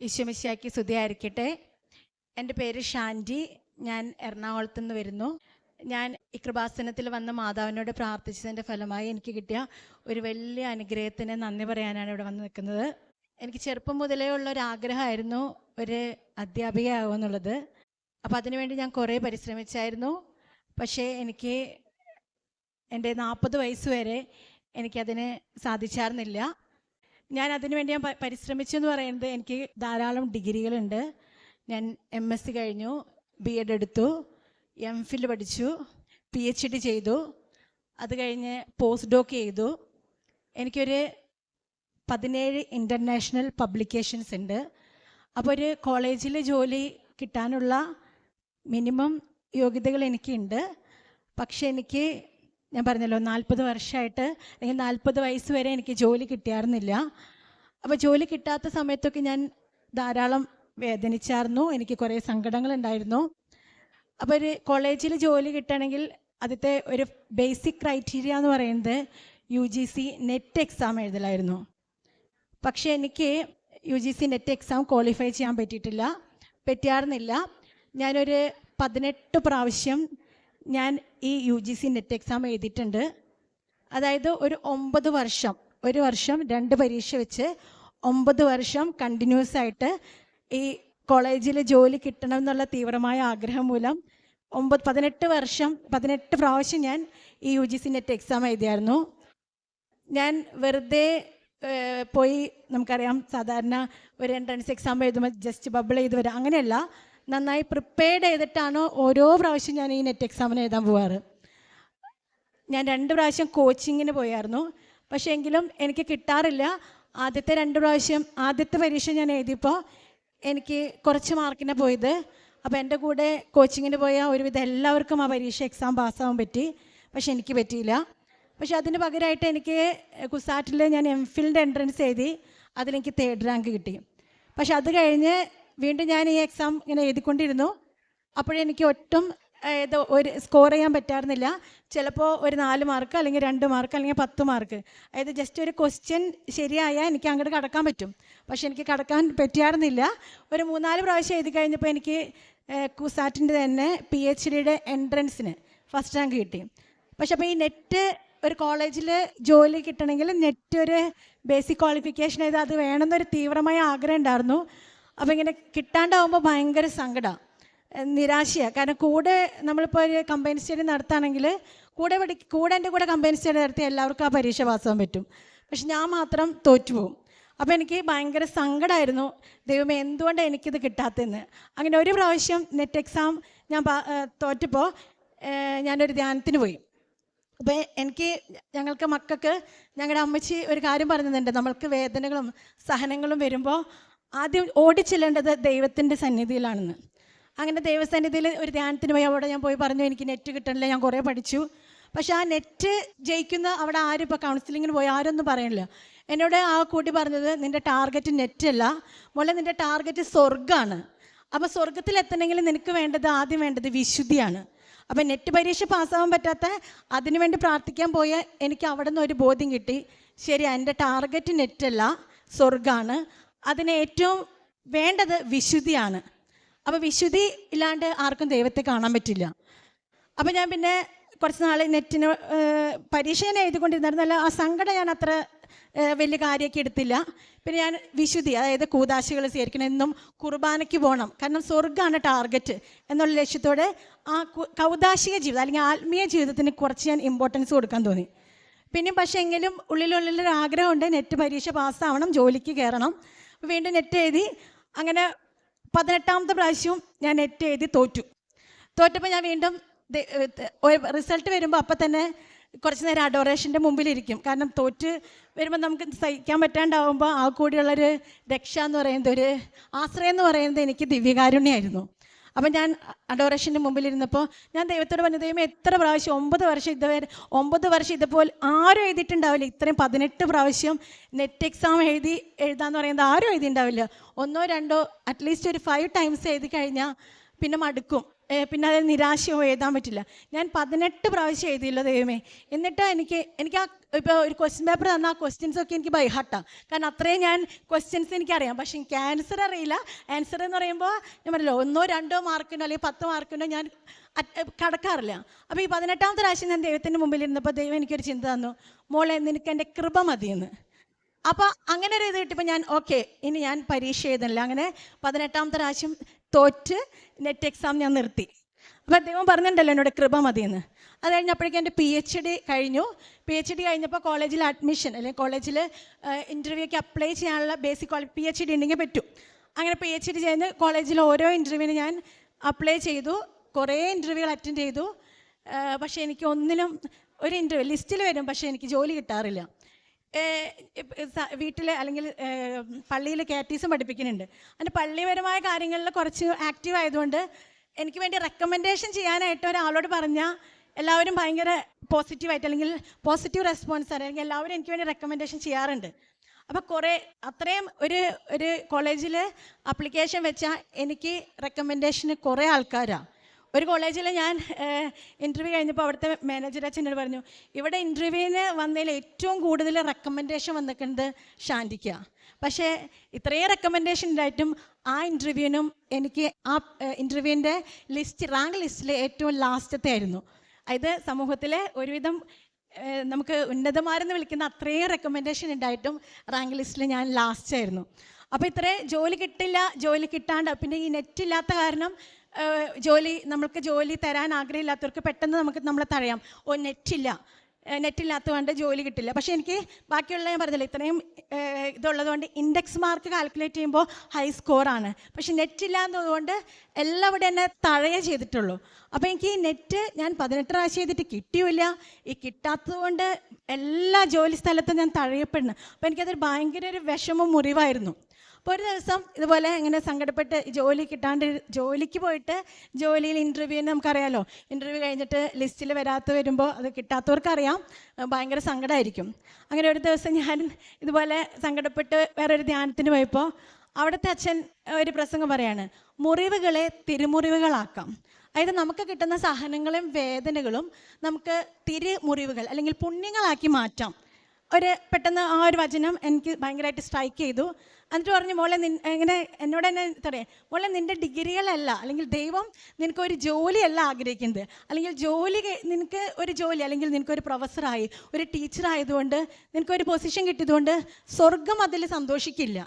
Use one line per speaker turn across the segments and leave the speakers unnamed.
ഈശ്വമിശിയാക്കി സ്തുതിയായിരിക്കട്ടെ. എന്റെ പേര് ഷാന്റി ഞാൻ എറണാകുളത്ത് നിന്ന് വരുന്നു. ഞാൻ ഈ കൃപാസനത്തിൽ വന്ന മാതാവിനോട് പ്രാർത്ഥിച്ചതിന്റെ ഫലമായി എനിക്ക് കിട്ടിയ ഒരു വലിയ അനുഗ്രഹത്തിന് നന്ദി പറയാനാണ് ഇവിടെ വന്ന് നിൽക്കുന്നത്. എനിക്ക് ചെറുപ്പം മുതലേ ഉള്ള ഒരു ആഗ്രഹമായിരുന്നു ഒരു അധ്യാപികയാകുക എന്നുള്ളത്. അപ്പോൾ അതിനുവേണ്ടി ഞാൻ കുറേ പരിശ്രമിച്ചായിരുന്നു. പക്ഷേ എനിക്ക് എന്റെ നാൽപ്പത് വയസ്സ് വരെ എനിക്കതിന് സാധിച്ചായിരുന്നില്ല. ഞാൻ അതിനുവേണ്ടി ഞാൻ പരിശ്രമിച്ചു എന്ന് പറയുന്നത് എനിക്ക് ധാരാളം ഡിഗ്രികളുണ്ട്. ഞാൻ എം എസ് സി കഴിഞ്ഞു ബി എഡ് എടുത്തു എം ഫിൽ പഠിച്ചു പി എച്ച് ഡി ചെയ്തു അത് കഴിഞ്ഞ് പോസ്റ്റ് ഡോക്ക് ചെയ്തു. എനിക്കൊരു പതിനേഴ് ഇന്റർനാഷണൽ പബ്ലിക്കേഷൻസ് ഉണ്ട്. അപ്പോൾ ഒരു കോളേജിൽ ജോലി കിട്ടാനുള്ള മിനിമം യോഗ്യതകൾ എനിക്കുണ്ട്. പക്ഷേ എനിക്ക് ഞാൻ പറഞ്ഞല്ലോ നാൽപ്പത് വർഷമായിട്ട് അല്ലെങ്കിൽ നാൽപ്പത് വയസ്സ് വരെ എനിക്ക് ജോലി കിട്ടിയായിരുന്നില്ല. അപ്പോൾ ജോലി കിട്ടാത്ത സമയത്തൊക്കെ ഞാൻ ധാരാളം വേദനിച്ചായിരുന്നു. എനിക്ക് കുറേ സങ്കടങ്ങളുണ്ടായിരുന്നു. അപ്പോൾ ഒരു കോളേജിൽ ജോലി കിട്ടണമെങ്കിൽ ആദ്യത്തെ ഒരു ബേസിക് ക്രൈറ്റീരിയ എന്ന് പറയുന്നത് U G C NET exam എഴുതലായിരുന്നു. പക്ഷേ എനിക്ക് U G C NET exam qualify ചെയ്യാൻ പറ്റിയിട്ടില്ല. പറ്റിയായിരുന്നില്ല. ഞാനൊരു പതിനെട്ട് പ്രാവശ്യം ഞാൻ ഈ U G C NET exam എഴുതിയിട്ടുണ്ട്. അതായത് ഒരു ഒമ്പത് വർഷം ഒരു വർഷം രണ്ട് പരീക്ഷ വെച്ച് ഒമ്പത് വർഷം കണ്ടിന്യൂസ് ആയിട്ട് ഈ കോളേജിൽ ജോലി കിട്ടണം എന്നുള്ള തീവ്രമായ ആഗ്രഹം മൂലം ഒമ്പത് പതിനെട്ട് വർഷം പതിനെട്ട് പ്രാവശ്യം ഞാൻ ഈ U G C NET exam എഴുതിയായിരുന്നു. ഞാൻ വെറുതെ പോയി നമുക്കറിയാം സാധാരണ ഒരു എൻട്രൻസ് എക്സാം എഴുതുമ്പോൾ ജസ്റ്റ് ബബിൾ ചെയ്ത് വരിക അങ്ങനെയല്ല. നന്നായി പ്രിപ്പയർഡ് ചെയ്തിട്ടാണ് ഓരോ പ്രാവശ്യം ഞാൻ ഈ നെറ്റ് എക്സാമിന് എഴുതാൻ പോവാറ്? ഞാൻ രണ്ട് പ്രാവശ്യം കോച്ചിങ്ങിന് പോയായിരുന്നു. പക്ഷേ എങ്കിലും എനിക്ക് കിട്ടാറില്ല. ആദ്യത്തെ രണ്ട് പ്രാവശ്യം ആദ്യത്തെ പരീക്ഷ ഞാൻ എഴുതിയപ്പോൾ എനിക്ക് കുറച്ച് മാർക്കിനെ പോയത്. അപ്പോൾ എന്റെ കൂടെ കോച്ചിങ്ങിന് പോയ ഒരുവിധം എല്ലാവർക്കും ആ പരീക്ഷ എക്സാം പാസ്സാവാൻ പറ്റി. പക്ഷെ എനിക്ക് പറ്റിയില്ല. പക്ഷെ അതിന് പകരമായിട്ട് എനിക്ക് കുസാറ്റിൽ ഞാൻ എം ഫിലിന്റെ എൻട്രൻസ് എഴുതി. അതിലെനിക്ക് തേർഡ് റാങ്ക് കിട്ടി. പക്ഷെ അത് കഴിഞ്ഞ് വീണ്ടും ഞാൻ ഈ എക്സാം ഇങ്ങനെ എഴുതിക്കൊണ്ടിരുന്നു. അപ്പോഴെനിക്ക് ഒട്ടും ഏത് ഒരു സ്കോർ ചെയ്യാൻ പറ്റാറുന്നില്ല. ചിലപ്പോൾ ഒരു നാല് മാർക്ക് അല്ലെങ്കിൽ രണ്ട് മാർക്ക് അല്ലെങ്കിൽ പത്ത് മാർക്ക് അതായത് ജസ്റ്റ് ഒരു ക്വസ്റ്റ്യൻ ശരിയായാൽ എനിക്ക് അങ്ങോട്ട് കടക്കാൻ പറ്റും. പക്ഷെ എനിക്ക് കടക്കാൻ പറ്റിയായിരുന്നില്ല ഒരു മൂന്നാൽ പ്രാവശ്യം എഴുതി കഴിഞ്ഞപ്പോൾ എനിക്ക് കുസാറ്റിന്റെ തന്നെ പി എച്ച് ഡിയുടെ എൻട്രൻസിന് ഫസ്റ്റ് റാങ്ക് കിട്ടി. പക്ഷെ അപ്പോൾ ഈ നെറ്റ് ഒരു കോളേജിൽ ജോലി കിട്ടണമെങ്കിൽ നെറ്റ് ഒരു ബേസിക് ക്വാളിഫിക്കേഷൻ ചെയ്ത് അത് വേണമെന്നൊരു തീവ്രമായ ആഗ്രഹം ഉണ്ടായിരുന്നു. അപ്പോൾ ഇങ്ങനെ കിട്ടാണ്ടാവുമ്പോൾ ഭയങ്കര സങ്കടമാണ് നിരാശയാണ് കാരണം കൂടെ നമ്മളിപ്പോൾ ഒരു കമ്പൈൻ സ്റ്റഡി നടത്തുകയാണെങ്കിൽ കൂടെ പഠി കൂടെ എന്റെ കൂടെ കമ്പൈൻ സ്റ്റഡി നടത്തി എല്ലാവർക്കും ആ പരീക്ഷ പാസ്സാൻ പറ്റും. പക്ഷെ ഞാൻ മാത്രം തോറ്റുപോകും അപ്പോൾ എനിക്ക് ഭയങ്കര സങ്കടമായിരുന്നു ദൈവമേ എന്തുകൊണ്ടാണ് എനിക്കിത് കിട്ടാത്തതെന്ന്? അങ്ങനെ ഒരു പ്രാവശ്യം നെറ്റ് എക്സാം ഞാൻ തോറ്റപ്പോൾ ഞാനൊരു ധ്യാനത്തിന് പോയി. അപ്പോൾ എനിക്ക് ഞങ്ങൾക്ക് മക്കൾക്ക് ഞങ്ങളുടെ അമ്മച്ചി ഒരു കാര്യം പറഞ്ഞിട്ടുണ്ട്. നമ്മൾക്ക് വേദനകളും സഹനങ്ങളും വരുമ്പോൾ ആദ്യം ഓടിച്ചെല്ലേണ്ടത് ദൈവത്തിന്റെ സന്നിധിയിലാണെന്ന്. അങ്ങനെ ദൈവസന്നിധിയിൽ ഒരു ധ്യാനത്തിന് പോയി അവിടെ ഞാൻ പോയി പറഞ്ഞു എനിക്ക് നെറ്റ് കിട്ടണില്ല ഞാൻ കുറേ പഠിച്ചു. പക്ഷെ ആ നെറ്റ് ജയിക്കുന്ന അവിടെ ആരും ഇപ്പോൾ കൗൺസിലിങ്ങിന് പോയി ആരൊന്നും പറയണില്ല. എന്നോട് ആ കൂട്ടി പറഞ്ഞത് നിന്റെ ടാർഗറ്റ് നെറ്റല്ല മോളെ നിന്റെ ടാർഗറ്റ് സ്വർഗമാണ് അപ്പോൾ സ്വർഗത്തിൽ എത്തണമെങ്കിൽ നിനക്ക് വേണ്ടത് ആദ്യം വേണ്ടത് വിശുദ്ധിയാണ്. അപ്പം നെറ്റ് പരീക്ഷ പാസ്സാവാൻ പറ്റാത്ത അതിനുവേണ്ടി പ്രാർത്ഥിക്കാൻ പോയ എനിക്ക് അവിടെ നിന്ന് ഒരു ബോധ്യം കിട്ടി. ശരി എന്റെ ടാർഗറ്റ് നെറ്റല്ല സ്വർഗമാണ് അതിന് ഏറ്റവും വേണ്ടത് വിശുദ്ധിയാണ്. അപ്പോൾ വിശുദ്ധി ഇല്ലാണ്ട് ആർക്കും ദൈവത്തെ കാണാൻ പറ്റില്ല. അപ്പോൾ ഞാൻ പിന്നെ കുറച്ച് നാൾ നെറ്റിന് പരീക്ഷ ഞാൻ എഴുതിക്കൊണ്ടിരുന്നായിരുന്നല്ല ആ സങ്കടം ഞാൻ അത്ര വലിയ കാര്യമൊക്കെ എടുത്തില്ല. പിന്നെ ഞാൻ വിശുദ്ധി അതായത് കൂതാശികൾ സ്വീകരിക്കണം എന്നും കുർബാനയ്ക്ക് പോകണം. കാരണം സ്വർഗമാണ് ടാർഗറ്റ് എന്നുള്ള ലക്ഷ്യത്തോടെ ആ കൗതാശിക ജീവിതം അല്ലെങ്കിൽ ആത്മീയ ജീവിതത്തിന് കുറച്ച് ഞാൻ ഇമ്പോർട്ടൻസ് കൊടുക്കാൻ തോന്നി. പിന്നെയും പക്ഷേ എങ്കിലും ഉള്ളിലുള്ളിലൊരു ആഗ്രഹമുണ്ട് നെറ്റ് പരീക്ഷ പാസ്സാവണം ജോലിക്ക് കയറണം. വീണ്ടും നെറ്റ് എഴുതി. അങ്ങനെ പതിനെട്ടാമത്തെ പ്രാവശ്യവും ഞാൻ നെറ്റ് എഴുതി തോറ്റു. തോറ്റപ്പോൾ ഞാൻ വീണ്ടും റിസൾട്ട് വരുമ്പോൾ അപ്പം തന്നെ കുറച്ച് നേരം അഡോറേഷന്റെ മുമ്പിലിരിക്കും. കാരണം തോറ്റ് വരുമ്പോൾ നമുക്ക് സഹിക്കാൻ പറ്റാണ്ടാവുമ്പോൾ ആ കൂടിയുള്ളൊരു രക്ഷ എന്ന് പറയുന്നത് ഒരു ആശ്രയം എന്ന് പറയുന്നത് എനിക്ക് ദിവ്യകാരുണ്യമായിരുന്നു അപ്പം ഞാൻ അഡോറേഷന്റെ മുമ്പിലിരുന്നപ്പോൾ ഞാൻ ദൈവത്തോട് പറഞ്ഞു ദൈവം എത്ര പ്രാവശ്യം? ഒമ്പത് വർഷം ഇതുവരെ ഒമ്പത് വർഷം ഇതുപോലെ ആരും എഴുതിയിട്ടുണ്ടാവില്ല. ഇത്രയും പതിനെട്ട് പ്രാവശ്യം നെറ്റ് എക്സാം എഴുതി എഴുതാന്ന് പറയുന്നത് ആരും എഴുതിയിട്ടുണ്ടാവില്ല. ഒന്നോ രണ്ടോ അറ്റ്ലീസ്റ്റ് ഒരു ഫൈവ് ടൈംസ് എഴുതി കഴിഞ്ഞാൽ പിന്നെ മടുക്കും. പിന്നെ അതിൽ നിരാശയോ എഴുതാൻ പറ്റില്ല. ഞാൻ പതിനെട്ട് പ്രാവശ്യം എഴുതിയില്ല ദൈവമേ. എന്നിട്ട് എനിക്ക് എനിക്ക് ആ ഇപ്പോൾ ഒരു ക്വസ്റ്റ്യൻ പേപ്പർ തന്ന ആ ക്വസ്റ്റ്യൻസ് ഒക്കെ എനിക്ക് ബൈഹാർട്ടാണ് കാരണം അത്രയും ഞാൻ ക്വസ്റ്റ്യൻസ് എനിക്കറിയാം. പക്ഷേ എനിക്ക് ആൻസർ അറിയില്ല. ആൻസർ എന്ന് പറയുമ്പോൾ ഞാൻ പറഞ്ഞല്ലോ ഒന്നോ രണ്ടോ മാർക്കിനോ അല്ലെങ്കിൽ പത്ത് മാർക്കിനോ ഞാൻ കടക്കാറില്ല. അപ്പോൾ ഈ പതിനെട്ടാമത്തെ പ്രാവശ്യം ഞാൻ ദൈവത്തിന്റെ മുമ്പിൽ ഇരുന്നപ്പോൾ ദൈവം എനിക്കൊരു ചിന്ത തന്നു. മോളെ നിനക്ക് എന്റെ കൃപ മതിയെന്ന്. അപ്പോൾ അങ്ങനെ ഒരു ഇത് കിട്ടിയപ്പോൾ ഞാൻ ഓക്കെ ഇനി ഞാൻ പരീക്ഷ എഴുതുന്നില്ല അങ്ങനെ പതിനെട്ടാമത്തെ പ്രാവശ്യം തോറ്റ് നെറ്റ് എക്സാം ഞാൻ നിർത്തി. അപ്പോൾ ദൈവം പറഞ്ഞിട്ടുണ്ടല്ലോ എന്നോട് കൃപ മതിയെന്ന്. അത് കഴിഞ്ഞപ്പോഴേക്കും എന്റെ പി എച്ച് ഡി കഴിഞ്ഞു. പി എച്ച് ഡി കഴിഞ്ഞപ്പോൾ കോളേജിൽ അഡ്മിഷൻ അല്ലെങ്കിൽ കോളേജിൽ ഇന്റർവ്യൂക്ക് അപ്ലൈ ചെയ്യാനുള്ള ബേസിക് ക്വാളി പി എച്ച് ഡി ഉണ്ടെങ്കിൽ പറ്റും. അങ്ങനെ പി എച്ച് ഡി ചെയ്യുന്ന കോളേജിൽ ഓരോ ഇന്റർവ്യൂവിന് ഞാൻ അപ്ലൈ ചെയ്തു. കുറേ ഇന്റർവ്യൂകൾ അറ്റൻഡ് ചെയ്തു. പക്ഷേ എനിക്ക് ഒന്നിലും ഒരു ഇന്റർവ്യൂ ലിസ്റ്റിൽ വരും പക്ഷേ എനിക്ക് ജോലി കിട്ടാറില്ല. വീട്ടിൽ അല്ലെങ്കിൽ പള്ളിയിൽ കാറ്റീസും പഠിപ്പിക്കുന്നുണ്ട്. അതിന്റെ പള്ളിപരമായ കാര്യങ്ങളിൽ കുറച്ച് ആക്റ്റീവ് ആയതുകൊണ്ട് എനിക്ക് വേണ്ടി റെക്കമെൻഡേഷൻ ചെയ്യാനായിട്ട് ഒരാളോട് പറഞ്ഞാൽ എല്ലാവരും ഭയങ്കര പോസിറ്റീവായിട്ട് അല്ലെങ്കിൽ പോസിറ്റീവ് റെസ്പോൺസ് അല്ലെങ്കിൽ എല്ലാവരും എനിക്ക് വേണ്ടി റെക്കമെൻഡേഷൻ ചെയ്യാറുണ്ട്. അപ്പോൾ കുറേ അത്രയും ഒരു ഒരു കോളേജിൽ അപ്ലിക്കേഷൻ വെച്ചാൽ എനിക്ക് റെക്കമെൻഡേഷന് കുറേ ആൾക്കാരാണ് ഒരു കോളേജിൽ ഞാൻ ഇന്റർവ്യൂ കഴിഞ്ഞപ്പോൾ അവിടുത്തെ മാനേജർ അച്ഛനോട് പറഞ്ഞു ഇവിടെ ഇന്റർവ്യൂവിന് വന്നതിൽ ഏറ്റവും കൂടുതൽ റെക്കമെൻഡേഷൻ വന്നിട്ടുണ്ട് ഷാന്റിക്കാണ് പക്ഷേ ഇത്രയും റെക്കമെൻഡേഷൻ ഉണ്ടായിട്ടും ആ ഇന്റർവ്യൂവിനും എനിക്ക് ആ ഇന്റർവ്യൂവിന്റെ ലിസ്റ്റ് റാങ്ക് ലിസ്റ്റിലെ ഏറ്റവും ലാസ്റ്റത്തെ ആയിരുന്നു. അതായത് സമൂഹത്തിലെ ഒരുവിധം നമുക്ക് ഉന്നതമാരെന്ന് വിളിക്കുന്ന അത്രയും റെക്കമെൻഡേഷൻ ഉണ്ടായിട്ടും റാങ്ക് ലിസ്റ്റിൽ ഞാൻ ലാസ്റ്റ് ആയിരുന്നു. അപ്പോൾ ഇത്രേ ജോലി കിട്ടില്ല ജോലി കിട്ടാണ്ട് പിന്നെ ഈ നെറ്റ് ഇല്ലാത്ത കാരണം ജോലി നമ്മൾക്ക് ജോലി തരാൻ ആഗ്രഹമില്ലാത്തവർക്ക് പെട്ടെന്ന് നമുക്ക് നമ്മളെ തഴയാം. ഓ നെറ്റില്ല. നെറ്റ് ഇല്ലാത്തതുകൊണ്ട് ജോലി കിട്ടില്ല. പക്ഷേ എനിക്ക് ബാക്കിയുള്ള ഞാൻ പറഞ്ഞില്ല ഇത്രയും ഇതുള്ളതുകൊണ്ട് ഇൻഡെക്സ് മാർക്ക് കാൽക്കുലേറ്റ് ചെയ്യുമ്പോൾ ഹൈ സ്കോറാണ് പക്ഷേ നെറ്റ് ഇല്ലാത്തതുകൊണ്ട് എല്ലാവിടെ എന്നെ തഴയേ ചെയ്തിട്ടുള്ളൂ. അപ്പോൾ എനിക്ക് ഈ നെറ്റ് ഞാൻ പതിനെട്ട് പ്രാവശ്യം ചെയ്തിട്ട് കിട്ടിയില്ല ഈ കിട്ടാത്തതുകൊണ്ട് എല്ലാ ജോലി സ്ഥലത്തും ഞാൻ തഴയപ്പെടുന്നു. അപ്പോൾ എനിക്കതൊരു ഭയങ്കര ഒരു വിഷമം മുറിവായിരുന്നു. അപ്പോൾ ഒരു ദിവസം ഇതുപോലെ ഇങ്ങനെ സങ്കടപ്പെട്ട് ജോലി കിട്ടാണ്ട് ജോലിക്ക് പോയിട്ട് ജോലിയിൽ ഇന്റർവ്യൂവിന് നമുക്കറിയാലോ. ഇന്റർവ്യൂ കഴിഞ്ഞിട്ട് ലിസ്റ്റിൽ വരാത്ത വരുമ്പോൾ അത് കിട്ടാത്തവർക്കറിയാം. ഭയങ്കര സങ്കടമായിരിക്കും അങ്ങനെ ഒരു ദിവസം ഞാൻ ഇതുപോലെ സങ്കടപ്പെട്ട് വേറൊരു ധ്യാനത്തിന് പോയപ്പോൾ അവിടുത്തെ അച്ഛൻ ഒരു പ്രസംഗം പറയാണ്. മുറിവുകളെ തിരുമുറിവുകളാക്കാം. അതായത് നമുക്ക് കിട്ടുന്ന സഹനങ്ങളും വേദനകളും നമുക്ക് തിരുമുറിവുകൾ അല്ലെങ്കിൽ പുണ്യങ്ങളാക്കി മാറ്റാം. ഒരു പെട്ടെന്ന് ആ ഒരു വചനം എനിക്ക് ഭയങ്കരമായിട്ട് സ്ട്രൈക്ക് ചെയ്തു. എന്നിട്ട് പറഞ്ഞു മോളെ നിൻ ഇങ്ങനെ എന്നോട് തന്നെ പറയാം മോളെ നിന്റെ ഡിഗ്രികളല്ല അല്ലെങ്കിൽ ദൈവം നിനക്ക് ഒരു ജോലിയല്ല ആഗ്രഹിക്കുന്നത്. അല്ലെങ്കിൽ ജോലി നിനക്ക് ഒരു ജോലി അല്ലെങ്കിൽ നിനക്കൊരു പ്രൊഫസറായി ഒരു ടീച്ചറായതുകൊണ്ട് നിനക്കൊരു പൊസിഷൻ കിട്ടിയതുകൊണ്ട് സ്വർഗം അതിൽ സന്തോഷിക്കില്ല.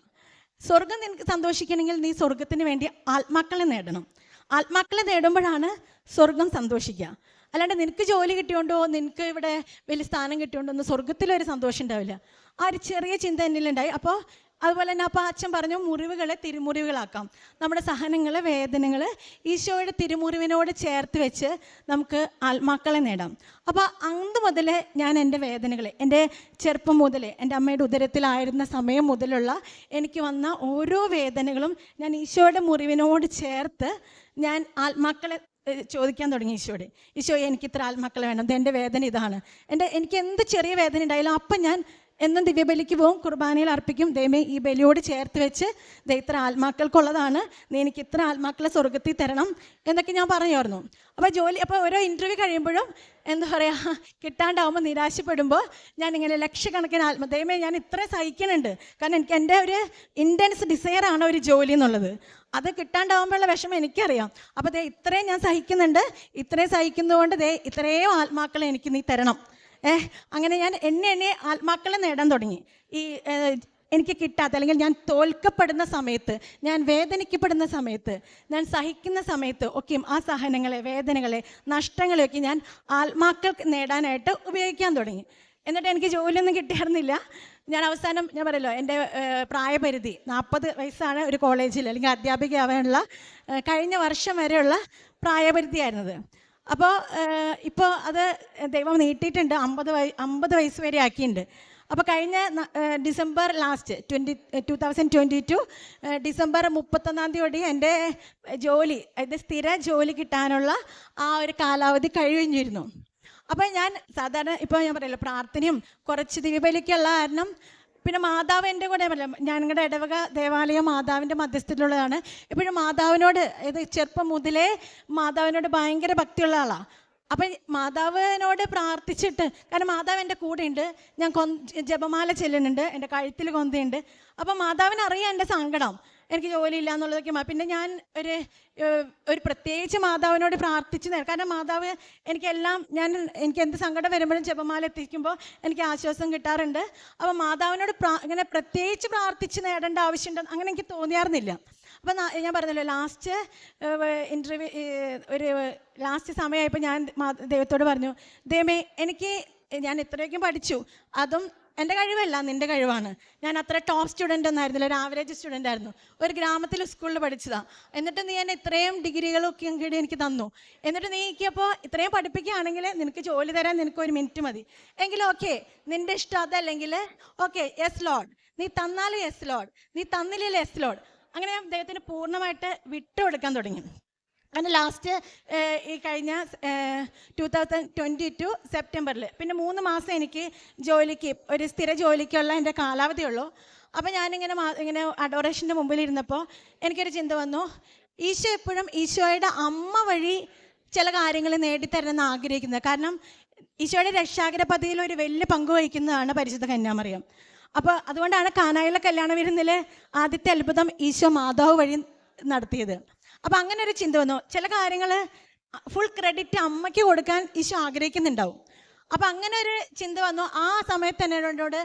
സ്വർഗം നിനക്ക് സന്തോഷിക്കണമെങ്കിൽ നീ സ്വർഗത്തിന് വേണ്ടി ആത്മാക്കളെ നേടണം. ആത്മാക്കളെ നേടുമ്പോഴാണ് സ്വർഗം സന്തോഷിക്കുക. അല്ലാണ്ട് നിനക്ക് ജോലി കിട്ടിയോണ്ടോ? നിനക്ക് ഇവിടെ വലിയ സ്ഥാനം കിട്ടിയോണ്ടോ? ഒന്നും സ്വർഗത്തിലൊരു സന്തോഷം ഉണ്ടാവില്ല. ആ ഒരു ചെറിയ ചിന്ത എന്നിലുണ്ടായി. അപ്പോൾ അതുപോലെ തന്നെ അപ്പോൾ അച്ഛൻ പറഞ്ഞു മുറിവുകളെ തിരുമുറിവുകളാക്കാം. നമ്മുടെ സഹനങ്ങൾ വേദനകൾ ഈശോയുടെ തിരുമുറിവിനോട് ചേർത്ത് വെച്ച് നമുക്ക് ആത്മാക്കളെ നേടാം. അപ്പോൾ അന്ന് മുതൽ ഞാൻ എന്റെ വേദനകളെ എന്റെ ചെറുപ്പം മുതൽ എന്റെ അമ്മയുടെ ഉദരത്തിലായിരുന്ന സമയം മുതലുള്ള എനിക്ക് വന്ന ഓരോ വേദനകളും ഞാൻ ഈശോയുടെ മുറിവിനോട് ചേർത്ത് ഞാൻ ആത്മാക്കളെ ചോദിക്കാൻ തുടങ്ങി ഈശോയോട്. ഈശോ എനിക്ക് ഇത്ര ആത്മാക്കളെ വേണം. എന്റെ വേദന ഇതാണ്. എന്റെ എനിക്ക് എന്ത് ചെറിയ വേദന ഉണ്ടായാലും അപ്പം ഞാൻ എന്നും ദിവ്യബലിക്ക് പോവും കുർബാനയിൽ അർപ്പിക്കും. ദൈവമേ ഈ ബലിയോട് ചേർത്ത് വെച്ച് ദേ ഇത്ര ആത്മാക്കൾക്കുള്ളതാണ്. നീ എനിക്ക് ഇത്ര ആത്മാക്കളെ സ്വർഗത്തിൽ തരണം എന്നൊക്കെ ഞാൻ പറഞ്ഞായിരുന്നു അപ്പോൾ ജോലി അപ്പോൾ ഓരോ ഇന്റർവ്യൂ കഴിയുമ്പോഴും എന്താ പറയുക കിട്ടാണ്ടാവുമ്പോൾ നിരാശപ്പെടുമ്പോൾ ഞാൻ ഇങ്ങനെ ലക്ഷക്കണക്കിന് ആത്മ ദൈവമേ ഞാൻ ഇത്ര സഹിക്കുന്നുണ്ട്. കാരണം എനിക്ക് എന്റെ ഒരു ഇന്റൻസ് ഡിസയറാണ് ഒരു ജോലി എന്നുള്ളത്. അത് കിട്ടാണ്ടാവുമ്പോഴുള്ള വിഷമം എനിക്കറിയാം. അപ്പോൾ ദേ ഇത്രയും ഞാൻ സഹിക്കുന്നുണ്ട്. ഇത്രയും സഹിക്കുന്നതുകൊണ്ട് ദേ ഇത്രയും ആത്മാക്കളെ എനിക്ക് നീ തരണം. ഏ അങ്ങനെ ഞാൻ എന്നെ എന്നെ ആത്മാക്കളെ നേടാൻ തുടങ്ങി. ഈ എനിക്ക് കിട്ടാത്ത അല്ലെങ്കിൽ ഞാൻ തോൽക്കപ്പെടുന്ന സമയത്ത് ഞാൻ വേദനിക്കപ്പെടുന്ന സമയത്ത് ഞാൻ സഹിക്കുന്ന സമയത്ത് ഒക്കെയും ആ സഹനങ്ങളെ വേദനകളെ നഷ്ടങ്ങളെയൊക്കെ ഞാൻ ആത്മാക്കൾ നേടാനായിട്ട് ഉപയോഗിക്കാൻ തുടങ്ങി. എന്നിട്ട് എനിക്ക് ജോലിയൊന്നും കിട്ടിയായിരുന്നില്ല. ഞാൻ അവസാനം ഞാൻ പറയല്ലോ എന്റെ പ്രായപരിധി നാൽപ്പത് വയസ്സാണ് ഒരു കോളേജിൽ അല്ലെങ്കിൽ അധ്യാപിക ആവാനുള്ള കഴിഞ്ഞ വർഷം വരെയുള്ള പ്രായപരിധിയായിരുന്നത്. അപ്പോൾ ഇപ്പോൾ അത് ദൈവം നീട്ടിയിട്ടുണ്ട് അമ്പത് വയ അമ്പത് വയസ്സ് വരെ ആക്കിയിട്ടുണ്ട്. അപ്പോൾ കഴിഞ്ഞ December last twenty two thousand twenty two December മുപ്പത്തൊന്നാം തീയതി എന്റെ ജോലി അതായത് സ്ഥിര ജോലി കിട്ടാനുള്ള ആ ഒരു കാലാവധി കഴിഞ്ഞിരുന്നു. അപ്പോൾ ഞാൻ സാധാരണ ഇപ്പോൾ ഞാൻ പറയല്ലോ പ്രാർത്ഥനയും കുറച്ച് ദീപലിക്കുള്ള കാരണം പിന്നെ മാതാവ് എന്റെ കൂടെ പറയാം ഞങ്ങളുടെ ഇടവക ദേവാലയം മാതാവിന്റെ മധ്യസ്ഥത്തിലുള്ളതാണ് ഇപ്പോഴും മാതാവിനോട് ഇത് ചെറുപ്പം മുതലേ മാതാവിനോട് ഭയങ്കര ഭക്തിയുള്ള ആളാണ് അപ്പം മാതാവിനോട് പ്രാർത്ഥിച്ചിട്ട് കാരണം മാതാവ് എന്റെ കൂടെയുണ്ട് ഞാൻ കൊ ജപമാല ചെല്ലുന്നുണ്ട് എന്റെ കഴുത്തിൽ കൊന്തയുണ്ട്. അപ്പം മാതാവിനറിയാം എന്റെ സങ്കടം. എനിക്ക് ജോലിയില്ല എന്നുള്ളതൊക്കെ പിന്നെ ഞാൻ ഒരു ഒരു പ്രത്യേകിച്ച് മാതാവിനോട് പ്രാർത്ഥിച്ചു നേരം കാരണം മാതാവ് എനിക്കെല്ലാം ഞാൻ എനിക്ക് എന്ത് സങ്കടം വരുമ്പോഴും ജപമാല എത്തിക്കുമ്പോൾ എനിക്ക് ആശ്വാസം കിട്ടാറുണ്ട്. അപ്പോൾ മാതാവിനോട് പ്രാ ഇങ്ങനെ പ്രത്യേകിച്ച് പ്രാർത്ഥിച്ച് നേടേണ്ട ആവശ്യമുണ്ടോ അങ്ങനെ എനിക്ക് തോന്നിയായിരുന്നില്ല അപ്പം ഞാൻ പറഞ്ഞല്ലോ ലാസ്റ്റ് ഇന്റർവ്യൂ ഒരു ലാസ്റ്റ് സമയമായപ്പോൾ ഞാൻ ദൈവത്തോട് പറഞ്ഞു ദൈവമേ എനിക്ക് ഞാൻ ഇത്രയൊക്കെ പഠിച്ചു അതും എന്റെ കഴിവല്ല നിന്റെ കഴിവാണ്. ഞാൻ അത്ര ടോപ്പ് സ്റ്റുഡന്റ് ഒന്നായിരുന്നില്ല ഒരു ആവറേജ് സ്റ്റുഡന്റ് ആയിരുന്നു. ഒരു ഗ്രാമത്തിൽ സ്കൂളിൽ പഠിച്ചതാണ് എന്നിട്ട് നീ എന്നെ ഇത്രയും ഡിഗ്രികളൊക്കെ കൂടി എനിക്ക് തന്നു. എന്നിട്ട് നീ എനിക്കപ്പോൾ ഇത്രയും പഠിപ്പിക്കുകയാണെങ്കിൽ നിനക്ക് ജോലി തരാൻ നിനക്ക് ഒരു മിനിറ്റ് മതി. എങ്കിൽ ഓക്കെ നിന്റെ ഇഷ്ടം അതല്ലെങ്കിൽ ഓക്കെ യെസ് ലോഡ് നീ തന്നാലും എസ് ലോഡ് നീ തന്നില്ലെങ്കിൽ എസ് ലോഡ് അങ്ങനെ ഞാൻ ദൈവത്തിന് പൂർണമായിട്ട് വിട്ടുകൊടുക്കാൻ തുടങ്ങി. അങ്ങനെ ലാസ്റ്റ് ഈ കഴിഞ്ഞ ടു തൗസൻഡ് ട്വന്റി ടു സെപ്റ്റംബറിൽ പിന്നെ മൂന്ന് മാസം എനിക്ക് ജോലിക്ക് ഒരു സ്ഥിര ജോലിക്കുള്ള എന്റെ കാലാവധിയുള്ളൂ അപ്പോൾ ഞാനിങ്ങനെ ഇങ്ങനെ അഡോറേഷന്റെ മുമ്പിൽ ഇരുന്നപ്പോൾ എനിക്കൊരു ചിന്ത വന്നു. ഈശോ എപ്പോഴും ഈശോയുടെ അമ്മ വഴി ചില കാര്യങ്ങൾ നേടിത്തരണമെന്ന് ആഗ്രഹിക്കുന്നത്. കാരണം ഈശോയുടെ രക്ഷാകര പദ്ധതിയിൽ ഒരു വലിയ പങ്ക് വഹിക്കുന്നതാണ് പരിശുദ്ധ കന്യാമറിയം. അപ്പോൾ അതുകൊണ്ടാണ് കാനായിലെ കല്യാണം വിരുന്നിലെ ആദ്യത്തെ അത്ഭുതം ഈശോ മാതാവ് വഴി നടത്തിയത്. അപ്പം അങ്ങനെ ഒരു ചിന്ത വന്നു. ചില കാര്യങ്ങൾ ഫുൾ ക്രെഡിറ്റ് അമ്മയ്ക്ക് കൊടുക്കാൻ ഈശോ ആഗ്രഹിക്കുന്നുണ്ടാവും. അപ്പം അങ്ങനെ ഒരു ചിന്ത വന്നു. ആ സമയത്ത് തന്നെ എന്നോട്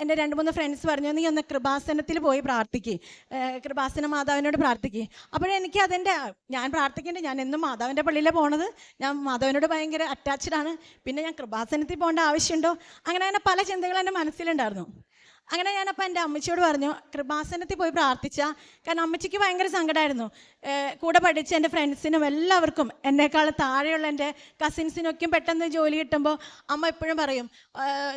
എന്റെ രണ്ട് മൂന്ന് ഫ്രണ്ട്സ് പറഞ്ഞു നീ ഒന്ന് കൃപാസനത്തിൽ പോയി പ്രാർത്ഥിക്കുക കൃപാസന മാതാവിനോട് പ്രാർത്ഥിക്കുക അപ്പോഴെനിക്ക് അതിന്റെ ഞാൻ പ്രാർത്ഥിക്കേണ്ടത് ഞാൻ എന്നും മാതാവിന്റെ പള്ളിയിലെ പോണത്. ഞാൻ മാതാവിനോട് ഭയങ്കര അറ്റാച്ച്ഡ് ആണ്. പിന്നെ ഞാൻ കൃപാസനത്തിൽ പോകേണ്ട ആവശ്യമുണ്ടോ? അങ്ങനെ അങ്ങനെ പല ചിന്തകളും എന്റെ മനസ്സിലുണ്ടായിരുന്നു. അങ്ങനെ ഞാനപ്പോൾ എന്റെ അമ്മച്ചിയോട് പറഞ്ഞു കൃപാസനത്തിൽ പോയി പ്രാർത്ഥിച്ച. കാരണം അമ്മച്ചിക്ക് ഭയങ്കര സങ്കടമായിരുന്നു കൂടെ പഠിച്ച എന്റെ ഫ്രണ്ട്സിനും എല്ലാവർക്കും എന്നേക്കാൾ താഴെയുള്ള എന്റെ കസിൻസിനൊക്കെയും പെട്ടെന്ന് ജോലി കിട്ടുമ്പോൾ അമ്മ എപ്പോഴും പറയും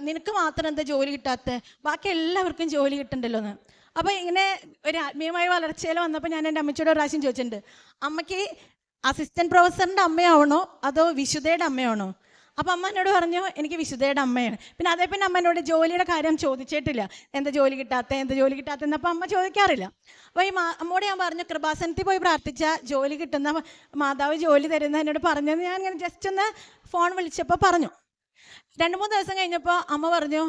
നിനക്ക് മാത്രം എന്താ ജോലി കിട്ടാത്ത? ബാക്കി എല്ലാവർക്കും ജോലി കിട്ടണ്ടല്ലോ എന്ന് അപ്പോൾ ഇങ്ങനെ ഒരു ആത്മീയമായ വളർച്ചയിൽ വന്നപ്പോൾ ഞാൻ എന്റെ അമ്മച്ചിയോട് ഒരു പ്രാവശ്യം ചോദിച്ചിട്ടുണ്ട് അമ്മയ്ക്ക് അസിസ്റ്റന്റ് പ്രൊഫസറിന്റെ അമ്മയാവണോ? അതോ വിശുദ്ധയുടെ അമ്മയാണോ അപ്പം അമ്മ എന്നോട് പറഞ്ഞു എനിക്ക് വിശുദ്ധയുടെ അമ്മയാണ്. പിന്നെ അതേ പിന്നെ അമ്മ എന്നോട് ജോലിയുടെ കാര്യം ചോദിച്ചിട്ടില്ല. എന്താ ജോലി കിട്ടാത്ത? എന്താ ജോലി കിട്ടാത്ത എന്നപ്പോൾ അമ്മ ചോദിക്കാറില്ല. അപ്പോൾ ഈ അമ്മോട് ഞാൻ പറഞ്ഞു കൃപാസനത്തിൽ പോയി പ്രാർത്ഥിച്ച ജോലി കിട്ടുന്ന മാതാവ് ജോലി തരുന്ന എന്നോട് പറഞ്ഞത് ഞാൻ ഇങ്ങനെ ജസ്റ്റ് ഒന്ന് ഫോൺ വിളിച്ചപ്പോൾ പറഞ്ഞു. രണ്ട് മൂന്ന് ദിവസം കഴിഞ്ഞപ്പോൾ അമ്മ പറഞ്ഞു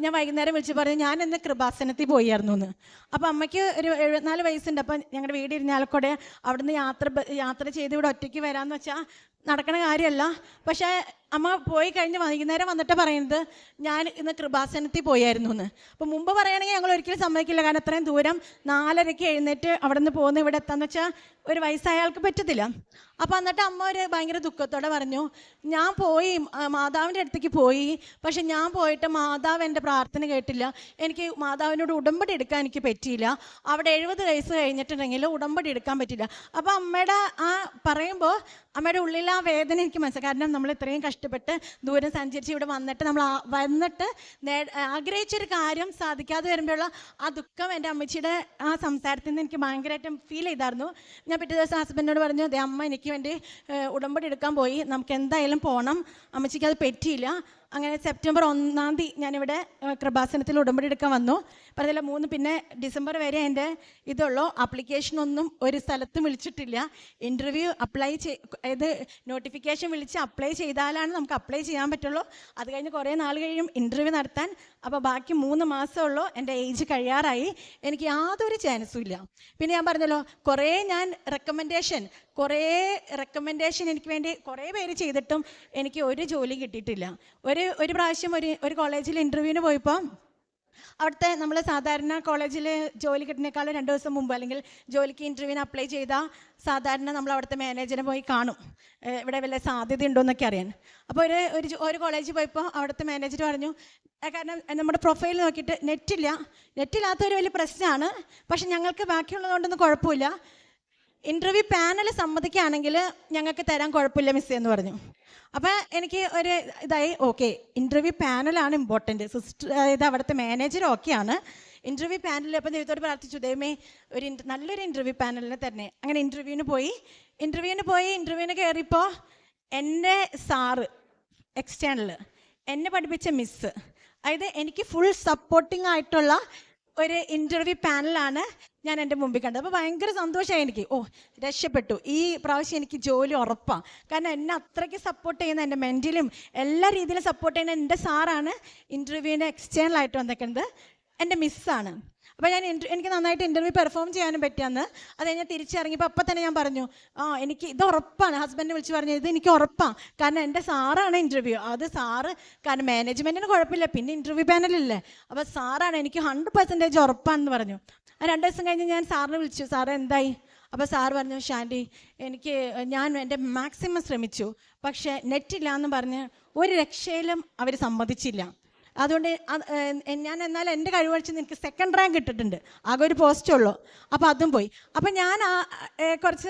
ഞാൻ വൈകുന്നേരം വിളിച്ച് പറഞ്ഞു ഞാൻ ഇന്ന് കൃപാസനത്തിൽ പോയായിരുന്നു എന്ന് അപ്പം അമ്മയ്ക്ക് ഒരു എഴുപത്തിനാല് വയസ്സുണ്ട്. അപ്പം ഞങ്ങളുടെ വീട് ഇരുന്നാലക്കൂടെ അവിടുന്ന് യാത്ര യാത്ര ചെയ്ത് ഇവിടെ ഒറ്റയ്ക്ക് വരാമെന്ന് വെച്ചാൽ നടക്കണ കാര്യമല്ല പക്ഷേ അമ്മ പോയി കഴിഞ്ഞ് വൈകുന്നേരം വന്നിട്ട് പറയുന്നത് ഞാൻ ഇന്ന് കൃപാസനത്തിൽ പോയായിരുന്നു എന്ന് അപ്പോൾ മുമ്പ് പറയുകയാണെങ്കിൽ ഞങ്ങൾ ഒരിക്കലും സമ്മതിക്കില്ല. കാരണം അത്രയും ദൂരം നാലരയ്ക്ക് എഴുന്നേറ്റ് അവിടെ നിന്ന് പോകുന്ന ഇവിടെ എത്താന്ന് വെച്ചാൽ ഒരു വയസ്സായ ആൾക്ക് പറ്റത്തില്ല. അപ്പോൾ എന്നിട്ട് അമ്മ ഒരു ഭയങ്കര ദുഃഖത്തോടെ പറഞ്ഞു ഞാൻ പോയി മാതാവിന്റെ അടുത്തേക്ക് പോയി. പക്ഷെ ഞാൻ പോയിട്ട് മാതാവ് എന്റെ പ്രാർത്ഥന കേട്ടില്ല. എനിക്ക് മാതാവിനോട് ഉടമ്പടി എടുക്കാൻ എനിക്ക് പറ്റിയില്ല. അവിടെ എഴുപത് വയസ്സ് കഴിഞ്ഞിട്ടുണ്ടെങ്കിൽ ഉടമ്പടി എടുക്കാൻ പറ്റില്ല അപ്പോൾ അമ്മയുടെ ആ പറയുമ്പോൾ അമ്മയുടെ ഉള്ളിൽ ആ വേദന എനിക്ക് മനസ്സിലാക്കാം കാരണം നമ്മൾ ഇത്രയും കഷ്ടപ്പെട്ട് ദൂരം സഞ്ചരിച്ച് ഇവിടെ വന്നിട്ട് നമ്മൾ വന്നിട്ട് നേ- ആഗ്രഹിച്ചൊരു കാര്യം സാധിക്കാതെ വരുമ്പോഴുള്ള ആ ദുഃഖം എന്റെ അമ്മച്ചിയുടെ ആ സംസാരത്തിൽ നിന്ന് എനിക്ക് ഭയങ്കരമായിട്ടും ഫീൽ ചെയ്തായിരുന്നു. ഞാൻ പിറ്റേ ദിവസം ഹസ്ബൻഡിനോട് പറഞ്ഞു അതെ അമ്മ എനിക്ക് വേണ്ടി ഉടമ്പടി എടുക്കാൻ പോയി. നമുക്ക് എന്തായാലും പോകണം അമ്മച്ചിക്ക് അത് പറ്റിയില്ല. അങ്ങനെ സെപ്റ്റംബർ ഒന്നാം തീയതി ഞാനിവിടെ കൃപാസനത്തിൽ ഉടമ്പടി എടുക്കാൻ വന്നു. പറഞ്ഞില്ല മൂന്ന് പിന്നെ ഡിസംബർ വരെ എന്റെ ഇതുള്ളൂ. ആപ്ലിക്കേഷനൊന്നും ഒരു സ്ഥലത്തും വിളിച്ചിട്ടില്ല. ഇന്റർവ്യൂ അപ്ലൈ ചെയ് ഇത് നോട്ടിഫിക്കേഷൻ വിളിച്ച് അപ്ലൈ ചെയ്താലാണ് നമുക്ക് അപ്ലൈ ചെയ്യാൻ പറ്റുള്ളൂ. അത് കഴിഞ്ഞ് കുറേ നാൾ കഴിയും ഇന്റർവ്യൂ നടത്താൻ. അപ്പോൾ ബാക്കി മൂന്ന് മാസമുള്ളൂ എന്റെ ഏജ് കഴിയാറായി. എനിക്ക് യാതൊരു ചാൻസും ഇല്ല. പിന്നെ ഞാൻ പറഞ്ഞല്ലോ കുറേ ഞാൻ റെക്കമെൻഡേഷൻ കുറേ റെക്കമെൻഡേഷൻ എനിക്ക് വേണ്ടി കുറേ പേര് ചെയ്തിട്ടും എനിക്ക് ഒരു ജോലി കിട്ടിയിട്ടില്ല. ഒരു ഒരു പ്രാവശ്യം ഒരു ഒരു കോളേജിൽ ഇന്റർവ്യൂവിന് പോയപ്പോൾ അവിടുത്തെ നമ്മൾ സാധാരണ കോളേജിൽ ജോലി കിട്ടുന്നേക്കാളും രണ്ട് ദിവസം മുമ്പ് അല്ലെങ്കിൽ ജോലിക്ക് ഇന്റർവ്യൂവിന് അപ്ലൈ ചെയ്താൽ സാധാരണ നമ്മൾ അവിടുത്തെ മാനേജറെ പോയി കാണും. ഇവിടെ വല്ല സാധ്യത ഉണ്ടോ എന്നൊക്കെ അറിയാൻ. അപ്പോൾ ഒരു ഒരു ഒരു കോളേജിൽ പോയപ്പോൾ അവിടുത്തെ മാനേജർ പറഞ്ഞു കാരണം നമ്മുടെ പ്രൊഫൈൽ നോക്കിയിട്ട് നെറ്റില്ല നെറ്റില്ലാത്ത ഒരു വലിയ പ്രശ്നമാണ് പക്ഷെ ഞങ്ങൾക്ക് ബാക്കിയുള്ളതുകൊണ്ടൊന്നും കുഴപ്പമില്ല. ഇന്റർവ്യൂ പാനൽ സമ്മതിക്കുകയാണെങ്കിൽ ഞങ്ങൾക്ക് തരാൻ കുഴപ്പമില്ല മിസ്സേ എന്ന് പറഞ്ഞു. അപ്പോൾ എനിക്ക് ഒരു ഇതായി ഓക്കെ ഇന്റർവ്യൂ പാനലാണ് ഇമ്പോർട്ടന്റ് സിസ്റ്റർ ഇത് അവിടുത്തെ മാനേജർ ഓക്കെയാണ് ഇന്റർവ്യൂ പാനലിൽ അപ്പോൾ ദൈവത്തോട് പ്രാർത്ഥിച്ചു ദൈവമേ ഒരു നല്ലൊരു ഇന്റർവ്യൂ പാനലിനെ തന്നെ അങ്ങനെ ഇന്റർവ്യൂവിന് പോയി. ഇന്റർവ്യൂവിന് പോയി ഇന്റർവ്യൂവിന് കയറിയപ്പോൾ എന്റെ സാറ് എക്സ്റ്റേണൽ എന്നെ പഠിപ്പിച്ച മിസ്സ് അതായത് എനിക്ക് ഫുൾ സപ്പോർട്ടിംഗ് ആയിട്ടുള്ള ഒരു ഇന്റർവ്യൂ പാനലാണ് ഞാൻ എന്റെ മുമ്പിൽ കണ്ടത്. അപ്പോൾ ഭയങ്കര സന്തോഷമായി എനിക്ക്. ഓ രക്ഷപ്പെട്ടു. ഈ പ്രാവശ്യം എനിക്ക് ജോലി ഉറപ്പാണ് കാരണം എന്നെ അത്രയ്ക്ക് സപ്പോർട്ട് ചെയ്യുന്ന എന്റെ മെന്റലും എല്ലാ രീതിയിലും സപ്പോർട്ട് ചെയ്യുന്ന എന്റെ സാറാണ് ഇന്റർവ്യൂവിന് എക്സ്റ്റേണൽ ആയിട്ട് വന്നേക്കുന്നത് എന്റെ മിസ്സാണ് അപ്പോൾ ഞാൻ എനിക്ക് നന്നായിട്ട് ഇന്റർവ്യൂ പെർഫോം ചെയ്യാനും പറ്റിയെന്ന്. അത് കഴിഞ്ഞാൽ തിരിച്ചിറങ്ങിയപ്പോൾ അപ്പം തന്നെ ഞാൻ പറഞ്ഞു ആ എനിക്ക് ഇത് ഉറപ്പാണ്. ഹസ്ബൻഡിനെ വിളിച്ച് പറഞ്ഞു ഇത് എനിക്ക് ഉറപ്പാണ് കാരണം എന്റെ സാറാണ് ഇന്റർവ്യൂ അത് സാറ് കാരണം മാനേജ്മെന്റിന് കുഴപ്പമില്ല. പിന്നെ ഇന്റർവ്യൂ പാനലല്ലേ അപ്പോൾ സാറാണ് എനിക്ക് ഹൺഡ്രഡ് പെർസെന്റേജ് ഉറപ്പാണെന്ന് പറഞ്ഞു. രണ്ട് ദിവസം കഴിഞ്ഞ് ഞാൻ സാറിനെ വിളിച്ചു. സാറ് എന്തായി? അപ്പോൾ സാർ പറഞ്ഞു ഷാൻഡി എനിക്ക് ഞാൻ എന്റെ മാക്സിമം ശ്രമിച്ചു. പക്ഷേ നെറ്റില്ല എന്ന് പറഞ്ഞ് ഒരു രക്ഷയിലും അവർ സമ്മതിച്ചില്ല. അതുകൊണ്ട് ഞാൻ എന്നാൽ എന്റെ കഴിവഴിച്ച് എനിക്ക് സെക്കൻഡ് റാങ്ക് കിട്ടിയിട്ടുണ്ട് ആകെ ഒരു പോസ്റ്റേ ഉള്ളൂ. അപ്പോൾ അതും പോയി. അപ്പോൾ ഞാൻ ആ കുറച്ച്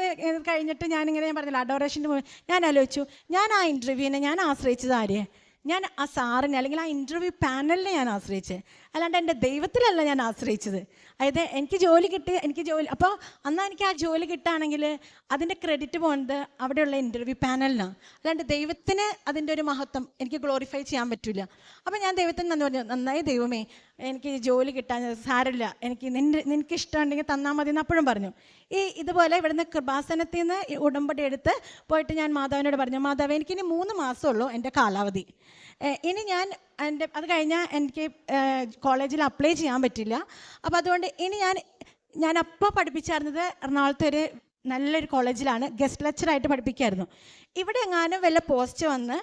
കഴിഞ്ഞിട്ട് ഞാനിങ്ങനെ ഞാൻ പറഞ്ഞില്ല അഡോറേഷന്റെ ഞാൻ ആലോചിച്ചു ഞാൻ ആ ഇന്റർവ്യൂവിനെ ഞാൻ ആശ്രയിച്ചത് ആരെയെ ഞാൻ ആ സാറിനെ അല്ലെങ്കിൽ ആ ഇന്റർവ്യൂ പാനലിനെ ഞാൻ ആശ്രയിച്ചത് അല്ലാണ്ട് എന്റെ ദൈവത്തിലല്ല ഞാൻ ആശ്രയിച്ചത്. അതായത് എനിക്ക് ജോലി കിട്ടി എനിക്ക് ജോലി അപ്പോൾ അന്നാ എനിക്ക് ആ ജോലി കിട്ടുകയാണെങ്കിൽ അതിന്റെ ക്രെഡിറ്റ് പോകുന്നത് അവിടെയുള്ള ഇന്റർവ്യൂ പാനലിനാണ് അല്ലാണ്ട് ദൈവത്തിന് അതിന്റെ ഒരു മഹത്വം എനിക്ക് ഗ്ലോറിഫൈ ചെയ്യാൻ പറ്റില്ല അപ്പോൾ ഞാൻ ദൈവത്തിന് നന്ദി പറഞ്ഞു നന്നായി ദൈവമേ എനിക്ക് ജോലി കിട്ടാൻ സാരമില്ല. എനിക്ക് നിന്റെ നിനക്ക് ഇഷ്ടമുണ്ടെങ്കിൽ തന്നാൽ മതി എന്ന് അപ്പോഴും പറഞ്ഞു. ഈ ഇതുപോലെ ഇവിടുന്ന് കൃപാസനത്തിൽ നിന്ന് ഉടമ്പടി എടുത്ത് പോയിട്ട് ഞാൻ മാതാവിനോട് പറഞ്ഞു മാതാവ് എനിക്കിനി മൂന്ന് മാസമുള്ളൂ എന്റെ കാലാവധി. ഇനി ഞാൻ എന്റെ അത് കഴിഞ്ഞാൽ എനിക്ക് കോളേജിൽ അപ്ലൈ ചെയ്യാൻ പറ്റില്ല. അപ്പോൾ അതുകൊണ്ട് ഇനി ഞാൻ ഞാൻ അപ്പോൾ പഠിപ്പിച്ചായിരുന്നത് എറണാകുളത്തെ ഒരു നല്ലൊരു കോളേജിലാണ്. ഗസ്റ്റ് ലെക്ചറായിട്ട് പഠിപ്പിക്കായിരുന്നു. ഇവിടെ എങ്ങാനും വല്ല പോസ്റ്റ് വന്ന്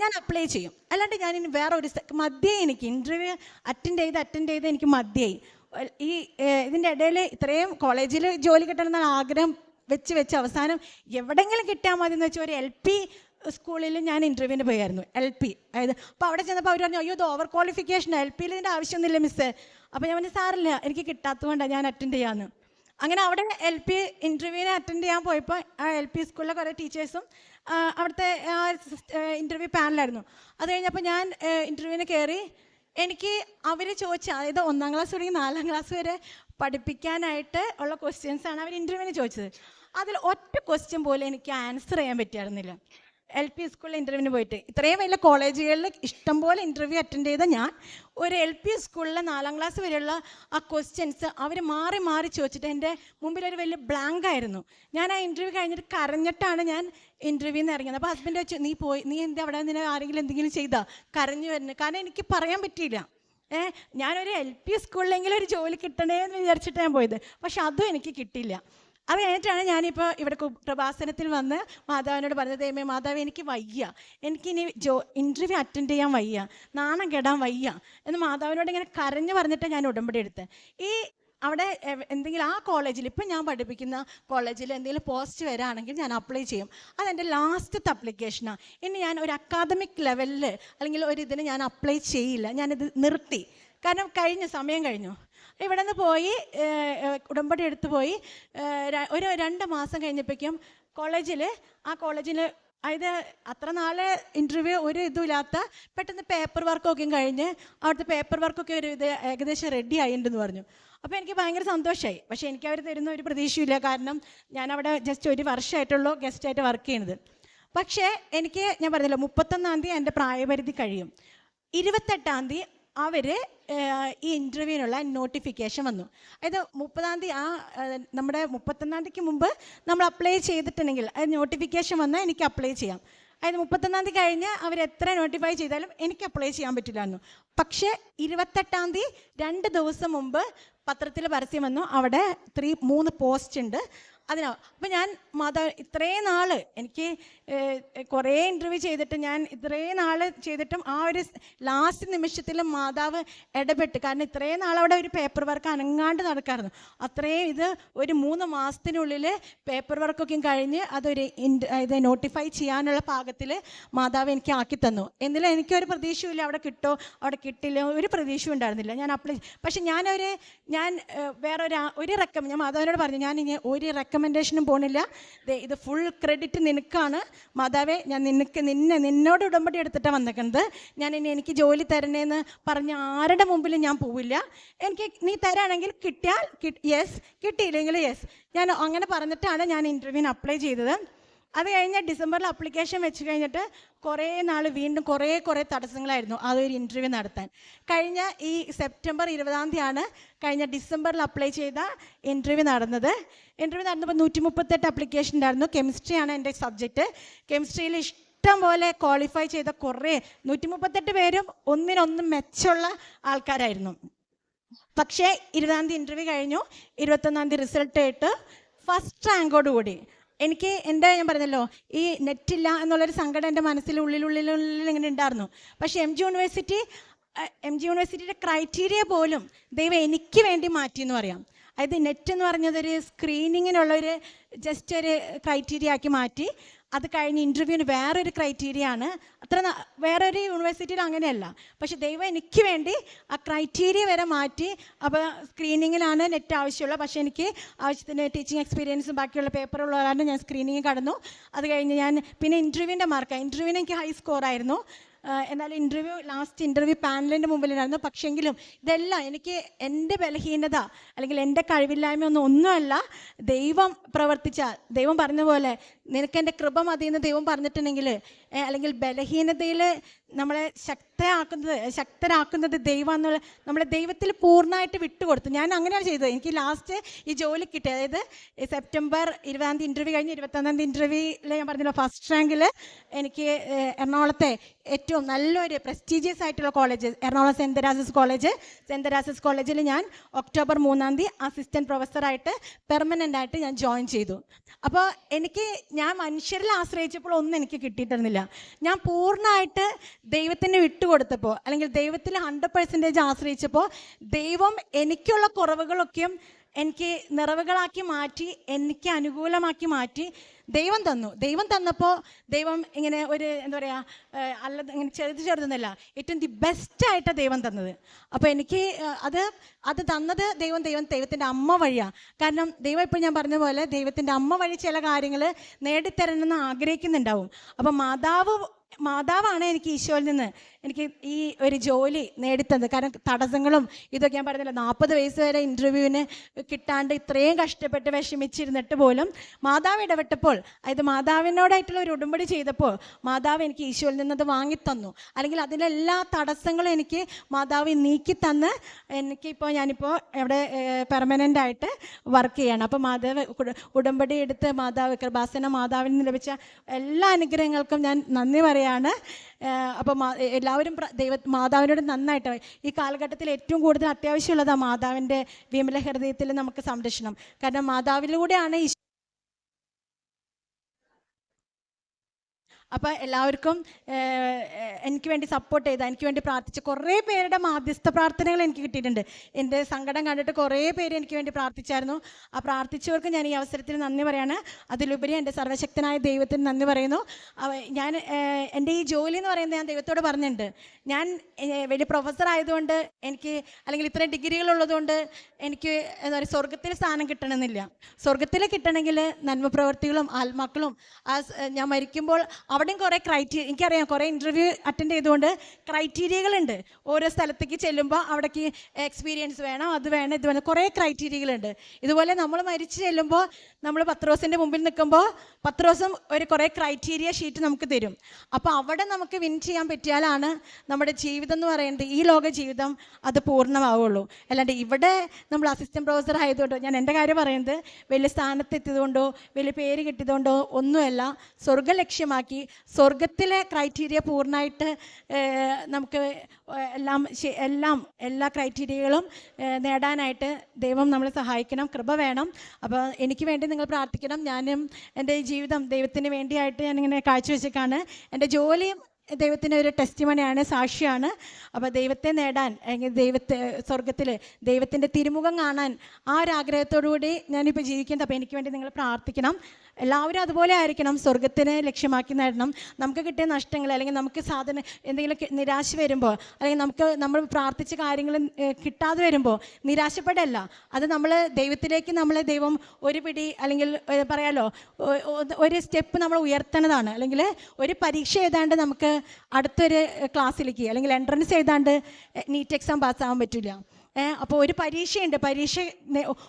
ഞാൻ അപ്ലൈ ചെയ്യും. അല്ലാണ്ട് ഞാൻ ഇനി വേറെ ഒരു സ്ഥ- എനിക്ക് ഇന്റർവ്യൂ അറ്റൻഡ് ചെയ്ത് അറ്റൻഡ് ചെയ്ത് എനിക്ക് മധ്യായി ഈ ഇതിന്റെ ഇടയിൽ ഇത്രയും കോളേജിൽ ജോലി കിട്ടണം എന്ന ആഗ്രഹം വെച്ച് വെച്ച് അവസാനം എവിടെങ്കിലും കിട്ടിയാൽ മതി എന്ന് വെച്ചാൽ ഒരു എൽ പി സ്കൂളിൽ ഞാൻ ഇന്റർവ്യൂവിന് പോയായിരുന്നു. എൽ പി അതായത് അപ്പോൾ അവിടെ ചെന്നപ്പോൾ അവർ പറഞ്ഞു അയ്യോ ഇത് ഓവർ ക്വാളിഫിക്കേഷൻ എൽ പിയിൽ ഇതിന്റെ ആവശ്യമൊന്നുമില്ല മിസ്സേ അപ്പോൾ ഞാൻ പറഞ്ഞു സാറില്ല എനിക്ക് കിട്ടാത്തതുകൊണ്ടാണ് ഞാൻ അറ്റൻഡ് ചെയ്യാമെന്ന് അങ്ങനെ അവിടെ എൽ പി ഇന്റർവ്യൂവിനെ അറ്റൻഡ് ചെയ്യാൻ പോയപ്പോൾ ആ എൽ പി സ്കൂളിലെ കുറേ ടീച്ചേഴ്സും അവിടുത്തെ ഇന്റർവ്യൂ പാനലായിരുന്നു അത് കഴിഞ്ഞപ്പോൾ ഞാൻ ഇന്റർവ്യൂവിന് കയറി എനിക്ക് അവർ ചോദിച്ച അതായത് ഒന്നാം ക്ലാസ് തുടങ്ങി നാലാം ക്ലാസ് വരെ പഠിപ്പിക്കാനായിട്ട് ഉള്ള ക്വസ്റ്റ്യൻസാണ് അവർ ഇന്റർവ്യൂവിന് ചോദിച്ചത്. അതിൽ ഒറ്റ ക്വസ്റ്റ്യൻ പോലും എനിക്ക് ആൻസർ ചെയ്യാൻ പറ്റിയായിരുന്നില്ല. എൽ പി സ്കൂളിൽ ഇന്റർവ്യൂവിന് പോയിട്ട്. ഇത്രയും വലിയ കോളേജുകളിൽ ഇഷ്ടംപോലെ ഇന്റർവ്യൂ അറ്റൻഡ് ചെയ്ത ഞാൻ ഒരു എൽ പി സ്കൂളിലെ നാലാം ക്ലാസ് വരെയുള്ള ആ ക്വസ്റ്റ്യൻസ് അവർ മാറി മാറി ചോദിച്ചിട്ട് എന്റെ മുമ്പിൽ ഒരു വലിയ ബ്ലാങ്ക് ആയിരുന്നു. ഞാൻ ആ ഇന്റർവ്യൂ കഴിഞ്ഞിട്ട് കരഞ്ഞിട്ടാണ് ഞാൻ ഇന്റർവ്യൂവിൽ നിന്ന് ഇറങ്ങിയത്. അപ്പോൾ ഹസ്ബൻഡ് വെച്ചു നീ പോയി നീ എന്താ അവിടെ നിന്നെ ആരെങ്കിലും എന്തെങ്കിലും ചെയ്താ? കരഞ്ഞു വരുന്നു. കാരണം എനിക്ക് പറയാൻ പറ്റിയില്ല. ഏഹ് ഞാനൊരു എൽ പി സ്കൂളിലെങ്കിലും ഒരു ജോലി കിട്ടണേ എന്ന് വിചാരിച്ചിട്ട് ഞാൻ പോയത്. പക്ഷെ അതും എനിക്ക് കിട്ടിയില്ല. അത് കഴിഞ്ഞിട്ടാണ് ഞാനിപ്പോൾ ഇവിടെ പ്രഭാസനത്തിൽ വന്ന് മാതാവിനോട് പറഞ്ഞത് ദൈവമേ മാതാവ് എനിക്ക് വയ്യ. എനിക്കിനി ജോ ഇന്റർവ്യൂ അറ്റൻഡ് ചെയ്യാൻ വയ്യ. നാണം കെടാൻ വയ്യ. എന്ന് മാതാവിനോട് ഇങ്ങനെ കരഞ്ഞു പറഞ്ഞിട്ട് ഞാൻ ഉടമ്പടി എടുത്ത്. ഈ അവിടെ എന്തെങ്കിലും ആ കോളേജിൽ ഇപ്പം ഞാൻ പഠിപ്പിക്കുന്ന കോളേജിൽ എന്തെങ്കിലും പോസ്റ്റ് വരാണെങ്കിൽ ഞാൻ അപ്ലൈ ചെയ്യും. അതെന്റെ ലാസ്റ്റത്തെ അപ്ലിക്കേഷനാണ് ഇനി ഞാൻ ഒരു അക്കാദമിക് ലെവലിൽ അല്ലെങ്കിൽ ഒരു ഇതിന് ഞാൻ അപ്ലൈ ചെയ്യില്ല. ഞാനിത് നിർത്തി. കാരണം കഴിഞ്ഞു സമയം കഴിഞ്ഞു. ഇവിടെ നിന്ന് പോയി ഉടമ്പടി എടുത്തു പോയി ഒരു രണ്ട് മാസം കഴിഞ്ഞപ്പോഴേക്കും കോളേജിൽ ആ കോളേജിൽ അതായത് അത്ര നാളെ ഇന്റർവ്യൂ ഒരു ഇതുമില്ലാത്ത പെട്ടെന്ന് പേപ്പർ വർക്കൊക്കെ കഴിഞ്ഞ് അവിടുത്തെ പേപ്പർ വർക്കൊക്കെ ഒരു ഇത് ഏകദേശം റെഡി ആയിട്ടുണ്ടെന്ന് പറഞ്ഞു. അപ്പോൾ എനിക്ക് ഭയങ്കര സന്തോഷമായി പക്ഷേ എനിക്ക് അവർ തരുന്ന ഒരു പ്രതീക്ഷയില്ല കാരണം ഞാൻ അവിടെ ജസ്റ്റ് ഒരു വർഷമായിട്ടുള്ളൂ ഗസ്റ്റായിട്ട് വർക്ക് ചെയ്യുന്നത് പക്ഷേ എനിക്ക് ഞാൻ പറഞ്ഞില്ല മുപ്പത്തൊന്നാം തീയതി എന്റെ പ്രായപരിധി കഴിയും. ഇരുപത്തെട്ടാം തീയതി അവർ ഈ ഇന്റർവ്യൂവിനുള്ള നോട്ടിഫിക്കേഷൻ വന്നു. അതായത് മുപ്പതാം തീയതി ആ നമ്മുടെ മുപ്പത്തൊന്നാം തീയതിക്ക് മുമ്പ് നമ്മൾ അപ്ലൈ ചെയ്തിട്ടുണ്ടെങ്കിൽ അത് നോട്ടിഫിക്കേഷൻ വന്നാൽ എനിക്ക് അപ്ലൈ ചെയ്യാം. അതായത് മുപ്പത്തൊന്നാം തീയതി കഴിഞ്ഞ് അവർ എത്ര നോട്ടിഫൈ ചെയ്താലും എനിക്ക് അപ്ലൈ ചെയ്യാൻ പറ്റില്ലായിരുന്നു. പക്ഷേ ഇരുപത്തെട്ടാം തീയതി രണ്ട് ദിവസം മുമ്പ് പത്രത്തിൽ പരസ്യം വന്നു. അവിടെ ത്രീ മൂന്ന് പോസ്റ്റ് ഉണ്ട്. അതിനാ. അപ്പം ഞാൻ മാതാ ഇത്രയും നാൾ എനിക്ക് കുറേ ഇന്റർവ്യൂ ചെയ്തിട്ട് ഞാൻ ഇത്രയും നാൾ ചെയ്തിട്ടും ആ ഒരു ലാസ്റ്റ് നിമിഷത്തിൽ മാതാവ് ഇടപെട്ട്. കാരണം ഇത്രയും നാൾ അവിടെ ഒരു പേപ്പർ വർക്ക് അനങ്ങാണ്ട് നടക്കായിരുന്നു. അത്രയും ഇത് ഒരു മൂന്ന് മാസത്തിനുള്ളിൽ പേപ്പർ വർക്കൊക്കെ കഴിഞ്ഞ് അതൊരു ഇത് നോട്ടിഫൈ ചെയ്യാനുള്ള പാകത്തിൽ മാതാവ് എനിക്ക് ആക്കി തന്നു. എന്നാലും എനിക്കൊരു പ്രതീക്ഷയില്ല അവിടെ കിട്ടോ അവിടെ കിട്ടില്ല. ഒരു പ്രതീക്ഷയും ഉണ്ടായിരുന്നില്ല. ഞാൻ അപ്ലൈ പക്ഷെ ഞാനൊരു ഞാൻ വേറൊരു ഒരു റെക്കം ഞാൻ മാതാവിനോട് പറഞ്ഞു ഞാൻ ഇനി ഒരു റെക്കമെൻഡേഷനും പോണില്ല. ഇത് ഫുൾ ക്രെഡിറ്റ് നിനക്കാണ്. മാതാവേ ഞാൻ നിനക്ക് നിന്നെ നിന്നോട് ഉടമ്പടി എടുത്തിട്ടാണ് വന്നേക്കുന്നത് ഞാൻ ഇനി എനിക്ക് ജോലി തരണേന്ന് പറഞ്ഞ ആരുടെ മുമ്പിലും ഞാൻ പോവില്ല. എനിക്ക് നീ തരാണെങ്കിൽ കിട്ടിയാൽ യെസ് കിട്ടിയില്ലെങ്കിൽ യെസ് ഞാൻ അങ്ങനെ പറഞ്ഞിട്ടാണ് ഞാൻ ഇന്റർവ്യൂവിന് അപ്ലൈ ചെയ്തത്. അത് കഴിഞ്ഞ് ഡിസംബറിൽ അപ്ലിക്കേഷൻ വെച്ച് കഴിഞ്ഞിട്ട് കുറേ നാൾ വീണ്ടും കുറേ കുറേ തടസ്സങ്ങളായിരുന്നു അതൊരു ഇന്റർവ്യൂ നടത്താൻ. കഴിഞ്ഞ ഈ സെപ്റ്റംബർ ഇരുപതാം തീയതിയാണ് കഴിഞ്ഞ ഡിസംബറിൽ അപ്ലൈ ചെയ്ത ഇന്റർവ്യൂ നടന്നത്. ഇന്റർവ്യൂ നടന്നപ്പോൾ നൂറ്റി മുപ്പത്തെട്ട് അപ്ലിക്കേഷൻ ഉണ്ടായിരുന്നു കെമിസ്ട്രിയാണ് എന്റെ സബ്ജക്റ്റ് കെമിസ്ട്രിയിൽ ഇഷ്ടം പോലെ ക്വാളിഫൈ ചെയ്ത കുറേ നൂറ്റി മുപ്പത്തെട്ട് പേരും ഒന്നിനൊന്നും മെച്ചമുള്ള ആൾക്കാരായിരുന്നു. പക്ഷേ ഇരുപതാം തീയതി ഇന്റർവ്യൂ കഴിഞ്ഞു. ഇരുപത്തൊന്നാം തീയതി റിസൾട്ട് ആയിട്ട് ഫസ്റ്റ് റാങ്കോട് കൂടി എനിക്ക് എന്റെ ഞാൻ പറഞ്ഞല്ലോ ഈ നെറ്റില്ല എന്നുള്ളൊരു സങ്കടം എന്റെ മനസ്സിൽ ഉള്ളിലുള്ളിലുള്ളിൽ ഇങ്ങനെ ഉണ്ടായിരുന്നു. പക്ഷേ M G university M G യൂണിവേഴ്സിറ്റിയുടെ ക്രൈറ്റീരിയ പോലും ദൈവം എനിക്ക് വേണ്ടി മാറ്റി എന്ന് പറയാം. അതായത് നെറ്റ് എന്ന് പറഞ്ഞതൊരു സ്ക്രീനിങ്ങിനുള്ളൊരു ജസ്റ്റ് ഒരു ക്രൈറ്റീരിയ ആക്കി മാറ്റി. അത് കഴിഞ്ഞ് ഇന്റർവ്യൂവിന് വേറൊരു ക്രൈറ്റീരിയ ആണ്. അത്ര വേറെ വേറൊരു യൂണിവേഴ്സിറ്റിയിൽ അങ്ങനെയല്ല. പക്ഷേ ദൈവം എനിക്ക് വേണ്ടി ആ ക്രൈറ്റീരിയ വരെ മാറ്റി അപ്പോൾ സ്ക്രീനിങ്ങിലാണ് നെറ്റ് ആവശ്യമുള്ളത്. പക്ഷേ എനിക്ക് ആവശ്യത്തിന് ടീച്ചിങ് എക്സ്പീരിയൻസും ബാക്കിയുള്ള പേപ്പറുള്ള ഞാൻ സ്ക്രീനിങ് കടന്നു. അത് കഴിഞ്ഞ് ഞാൻ പിന്നെ ഇന്റർവ്യൂവിന്റെ മാർക്ക് ഇന്റർവ്യൂവിന് എനിക്ക് ഹൈ സ്കോറായിരുന്നു എന്നാൽ ഇന്റർവ്യൂ ലാസ്റ്റ് ഇന്റർവ്യൂ പാനലിന്റെ മുമ്പിലായിരുന്നു പക്ഷെങ്കിലും ഇതെല്ലാം എനിക്ക് എന്റെ ബലഹീനത അല്ലെങ്കിൽ എന്റെ കഴിവില്ലായ്മ ഒന്നും ഒന്നുമല്ല. ദൈവം പ്രവർത്തിച്ച ദൈവം പറഞ്ഞ പോലെ നിനക്ക് എന്റെ കൃപ മതി എന്ന് ദൈവം പറഞ്ഞിട്ടുണ്ടെങ്കിൽ അല്ലെങ്കിൽ ബലഹീനതയിൽ നമ്മളെ ശക്തയാക്കുന്നത് ശക്തരാക്കുന്നത് ദൈവം എന്നുള്ള നമ്മളെ ദൈവത്തിൽ പൂർണമായിട്ട് വിട്ടുകൊടുത്തു. ഞാൻ അങ്ങനെയാണ് ചെയ്തത്. എനിക്ക് ലാസ്റ്റ് ഈ ജോലി കിട്ടി. അതായത് സെപ്റ്റംബർ ഇരുപതാം തീയതി ഇന്റർവ്യൂ കഴിഞ്ഞ് ഇരുപത്തൊന്നാം തീയതി ഇന്റർവ്യൂവിൽ ഞാൻ പറഞ്ഞല്ലോ ഫസ്റ്റ് റാങ്കിൽ എനിക്ക് എറണാകുളത്തെ ഏറ്റവും നല്ലൊരു പ്രസ്റ്റീജിയസ് ആയിട്ടുള്ള college Ernakulam saint Teresa's college saint Teresa's കോളേജിൽ ഞാൻ ഒക്ടോബർ മൂന്നാം തീയതി അസിസ്റ്റന്റ് പ്രൊഫസറായിട്ട് പെർമനന്റ് ആയിട്ട് ഞാൻ ജോയിൻ ചെയ്തു. അപ്പോൾ എനിക്ക് ഞാൻ മനുഷ്യരിൽ ആശ്രയിച്ചപ്പോൾ ഒന്നും എനിക്ക് കിട്ടിയിട്ടിരുന്നില്ല ഞാൻ പൂർണമായിട്ട് ദൈവത്തിന് വിട്ടുകൊടുത്തപ്പോൾ അല്ലെങ്കിൽ ദൈവത്തിൽ ഹൺഡ്രഡ് പെർസെന്റേജ് ആശ്രയിച്ചപ്പോൾ ദൈവം എനിക്കുള്ള കുറവുകളൊക്കെയും എനിക്ക് നിറവുകളാക്കി മാറ്റി എനിക്ക് അനുകൂലമാക്കി മാറ്റി ദൈവം തന്നു. ദൈവം തന്നപ്പോൾ ദൈവം ഇങ്ങനെ ഒരു എന്താ പറയുക അല്ല ഇങ്ങനെ ചെറുത് ചെറുതെന്നല്ല ഏറ്റവും ദി ബെസ്റ്റായിട്ടാണ് ദൈവം തന്നത്. അപ്പോൾ എനിക്ക് അത് അത് തന്നത് ദൈവം ദൈവം ദൈവത്തിന്റെ അമ്മ വഴിയാണ് കാരണം ദൈവം ഇപ്പോൾ ഞാൻ പറഞ്ഞ പോലെ ദൈവത്തിന്റെ അമ്മ വഴി ചില കാര്യങ്ങൾ നേടിത്തരണമെന്ന് ആഗ്രഹിക്കുന്നുണ്ടാവും. അപ്പോൾ മാതാവ് മാതാവാണ് എനിക്ക് ഈശോയിൽ നിന്ന് എനിക്ക് ഈ ഒരു ജോലി നേടിത്തന്നത്. കാരണം തടസ്സങ്ങളും ഇതൊക്കെ ഞാൻ പറഞ്ഞില്ല നാൽപ്പത് വയസ്സ് വരെ ഇന്റർവ്യൂവിന് കിട്ടാണ്ട് ഇത്രയും കഷ്ടപ്പെട്ട് വിഷമിച്ചിരുന്നിട്ട് പോലും മാതാവ് ഇടപെട്ടപ്പോൾ അതായത് മാതാവിനോടായിട്ടുള്ള ഒരു ഉടമ്പടി ചെയ്തപ്പോൾ മാതാവ് എനിക്ക് ഈശോയിൽ നിന്നത് വാങ്ങിത്തന്നു. അല്ലെങ്കിൽ അതിന്റെ എല്ലാ തടസ്സങ്ങളും എനിക്ക് മാതാവ് നീക്കി തന്ന് എനിക്കിപ്പോൾ ഞാനിപ്പോൾ ഇവിടെ പെർമനന്റ് ആയിട്ട് വർക്ക് ചെയ്യണം. അപ്പോൾ മാതാവ് ഉട- ഉടമ്പടി എടുത്ത് മാതാവ് കൃപാസന മാതാവിന് ലഭിച്ച എല്ലാ അനുഗ്രഹങ്ങൾക്കും ഞാൻ നന്ദി പറയാണ്. അപ്പോൾ എല്ലാവരും ദൈവ മാതാവിനോട് നന്നായിട്ട് ഈ കാലഘട്ടത്തിൽ ഏറ്റവും കൂടുതൽ അത്യാവശ്യമുള്ളതാണ് മാതാവിന്റെ വിമല ഹൃദയത്തിൽ നമുക്ക് സംരക്ഷണം. കാരണം മാതാവിലൂടെയാണ് അപ്പോൾ എല്ലാവർക്കും എനിക്ക് വേണ്ടി സപ്പോർട്ട് ചെയ്ത എനിക്ക് വേണ്ടി പ്രാർത്ഥിച്ച കുറേ പേരുടെ മാധ്യസ്ഥ പ്രാർത്ഥനകൾ എനിക്ക് കിട്ടിയിട്ടുണ്ട്. എന്റെ സങ്കടം കണ്ടിട്ട് കുറേ പേര് എനിക്ക് വേണ്ടി പ്രാർത്ഥിച്ചായിരുന്നു. ആ പ്രാർത്ഥിച്ചവർക്ക് ഞാൻ ഈ അവസരത്തിൽ നന്ദി പറയാണ്. അതിലുപരി എന്റെ സർവശക്തനായ ദൈവത്തിന് നന്ദി പറയുന്നു. ഞാൻ എന്റെ ഈ ജോലി എന്ന് പറയുന്നത് ഞാൻ ദൈവത്തോട് പറഞ്ഞിട്ടുണ്ട്. ഞാൻ വലിയ പ്രൊഫസർ ആയതുകൊണ്ട് എനിക്ക് അല്ലെങ്കിൽ ഇത്രയും ഡിഗ്രികൾ ഉള്ളതുകൊണ്ട് എനിക്ക് എന്താ പറയുക സ്വർഗത്തിൽ സ്ഥാനം കിട്ടണമെന്നില്ല. സ്വർഗത്തിൽ കിട്ടണമെങ്കിൽ നന്മ പ്രവർത്തികളും ആത്മാക്കളും ആ ഞാൻ മരിക്കുമ്പോൾ അവിടെയും കുറേ ക്രൈറ്റീരിയ എനിക്കറിയാം കുറേ ഇന്റർവ്യൂ അറ്റൻഡ് ചെയ്തുകൊണ്ട് ക്രൈറ്റീരിയകളുണ്ട് ഓരോ സ്ഥലത്തേക്ക് ചെല്ലുമ്പോൾ അവിടേക്ക് എക്സ്പീരിയൻസ് വേണം അത് വേണം ഇത് വേണം. കുറേ ക്രൈറ്റീരിയകളുണ്ട് ഇതുപോലെ നമ്മൾ മരിച്ചു ചെല്ലുമ്പോൾ നമ്മൾ പത്രോസിന്റെ മുമ്പിൽ നിൽക്കുമ്പോൾ പത്രോസും ഒരു കുറേ ക്രൈറ്റീരിയ ഷീറ്റ് നമുക്ക് തരും. അപ്പോൾ അവിടെ നമുക്ക് വിൻ ചെയ്യാൻ പറ്റിയാലാണ് നമ്മുടെ ജീവിതം എന്ന് പറയുന്നത് ഈ ലോക ജീവിതം അത് പൂർണമാവുള്ളൂ. അല്ലാണ്ട് ഇവിടെ നമ്മൾ അസിസ്റ്റന്റ് പ്രൊഫസർ ആയതുകൊണ്ടോ ഞാൻ എന്റെ കാര്യം പറയുന്നത് വലിയ സ്ഥാനത്തെത്തിയതുകൊണ്ടോ വലിയ പേര് കിട്ടിയതുകൊണ്ടോ ഒന്നുമല്ല സ്വർഗ ലക്ഷ്യമാക്കി സ്വർഗത്തിലെ ക്രൈറ്റീരിയ പൂർണമായിട്ട് നമുക്ക് എല്ലാം എല്ലാം എല്ലാ ക്രൈറ്റീരിയകളും നേടാനായിട്ട് ദൈവം നമ്മളെ സഹായിക്കണം കൃപ വേണം. അപ്പോൾ എനിക്ക് വേണ്ടി നിങ്ങൾ പ്രാർത്ഥിക്കണം. ഞാനും എന്റെ ജീവിതം ദൈവത്തിന് വേണ്ടിയായിട്ട് ഞാനിങ്ങനെ കാഴ്ചവെച്ചേക്കാണ്. എന്റെ ജോലിയും ദൈവത്തിന്റെ ഒരു ടെസ്റ്റിമണിയാണ് സാക്ഷിയാണ്. അപ്പോൾ ദൈവത്തെ നേടാൻ അല്ലെങ്കിൽ ദൈവത്തെ സ്വർഗത്തിൽ ദൈവത്തിന്റെ തിരുമുഖം കാണാൻ ആ ഒരു ആഗ്രഹത്തോടു കൂടി ഞാനിപ്പോൾ ജീവിക്കുന്നത്. അപ്പോൾ എനിക്ക് വേണ്ടി നിങ്ങൾ പ്രാർത്ഥിക്കണം. എല്ലാവരും അതുപോലെ ആയിരിക്കണം. സ്വർഗത്തിനെ ലക്ഷ്യമാക്കി നേടണം. നമുക്ക് കിട്ടിയ നഷ്ടങ്ങൾ അല്ലെങ്കിൽ നമുക്ക് സാധനം എന്തെങ്കിലും നിരാശ വരുമ്പോൾ അല്ലെങ്കിൽ നമുക്ക് നമ്മൾ പ്രാർത്ഥിച്ച കാര്യങ്ങൾ കിട്ടാതെ വരുമ്പോൾ നിരാശപ്പെടല്ല. അത് നമ്മൾ ദൈവത്തിലേക്ക് നമ്മളെ ദൈവം ഒരു പിടി അല്ലെങ്കിൽ പറയാലോ ഒരു സ്റ്റെപ്പ് നമ്മൾ ഉയർത്തണതാണ് അല്ലെങ്കിൽ ഒരു പരീക്ഷ ഏതാണ്ട് നമുക്ക് അടുത്തൊരു ക്ലാസ്സിലേക്ക് അല്ലെങ്കിൽ എൻട്രൻസ് എഴുതാണ്ട് നീറ്റ് എക്സാം പാസ്സാവാൻ പറ്റില്ല അപ്പോൾ ഒരു പരീക്ഷയുണ്ട്. പരീക്ഷ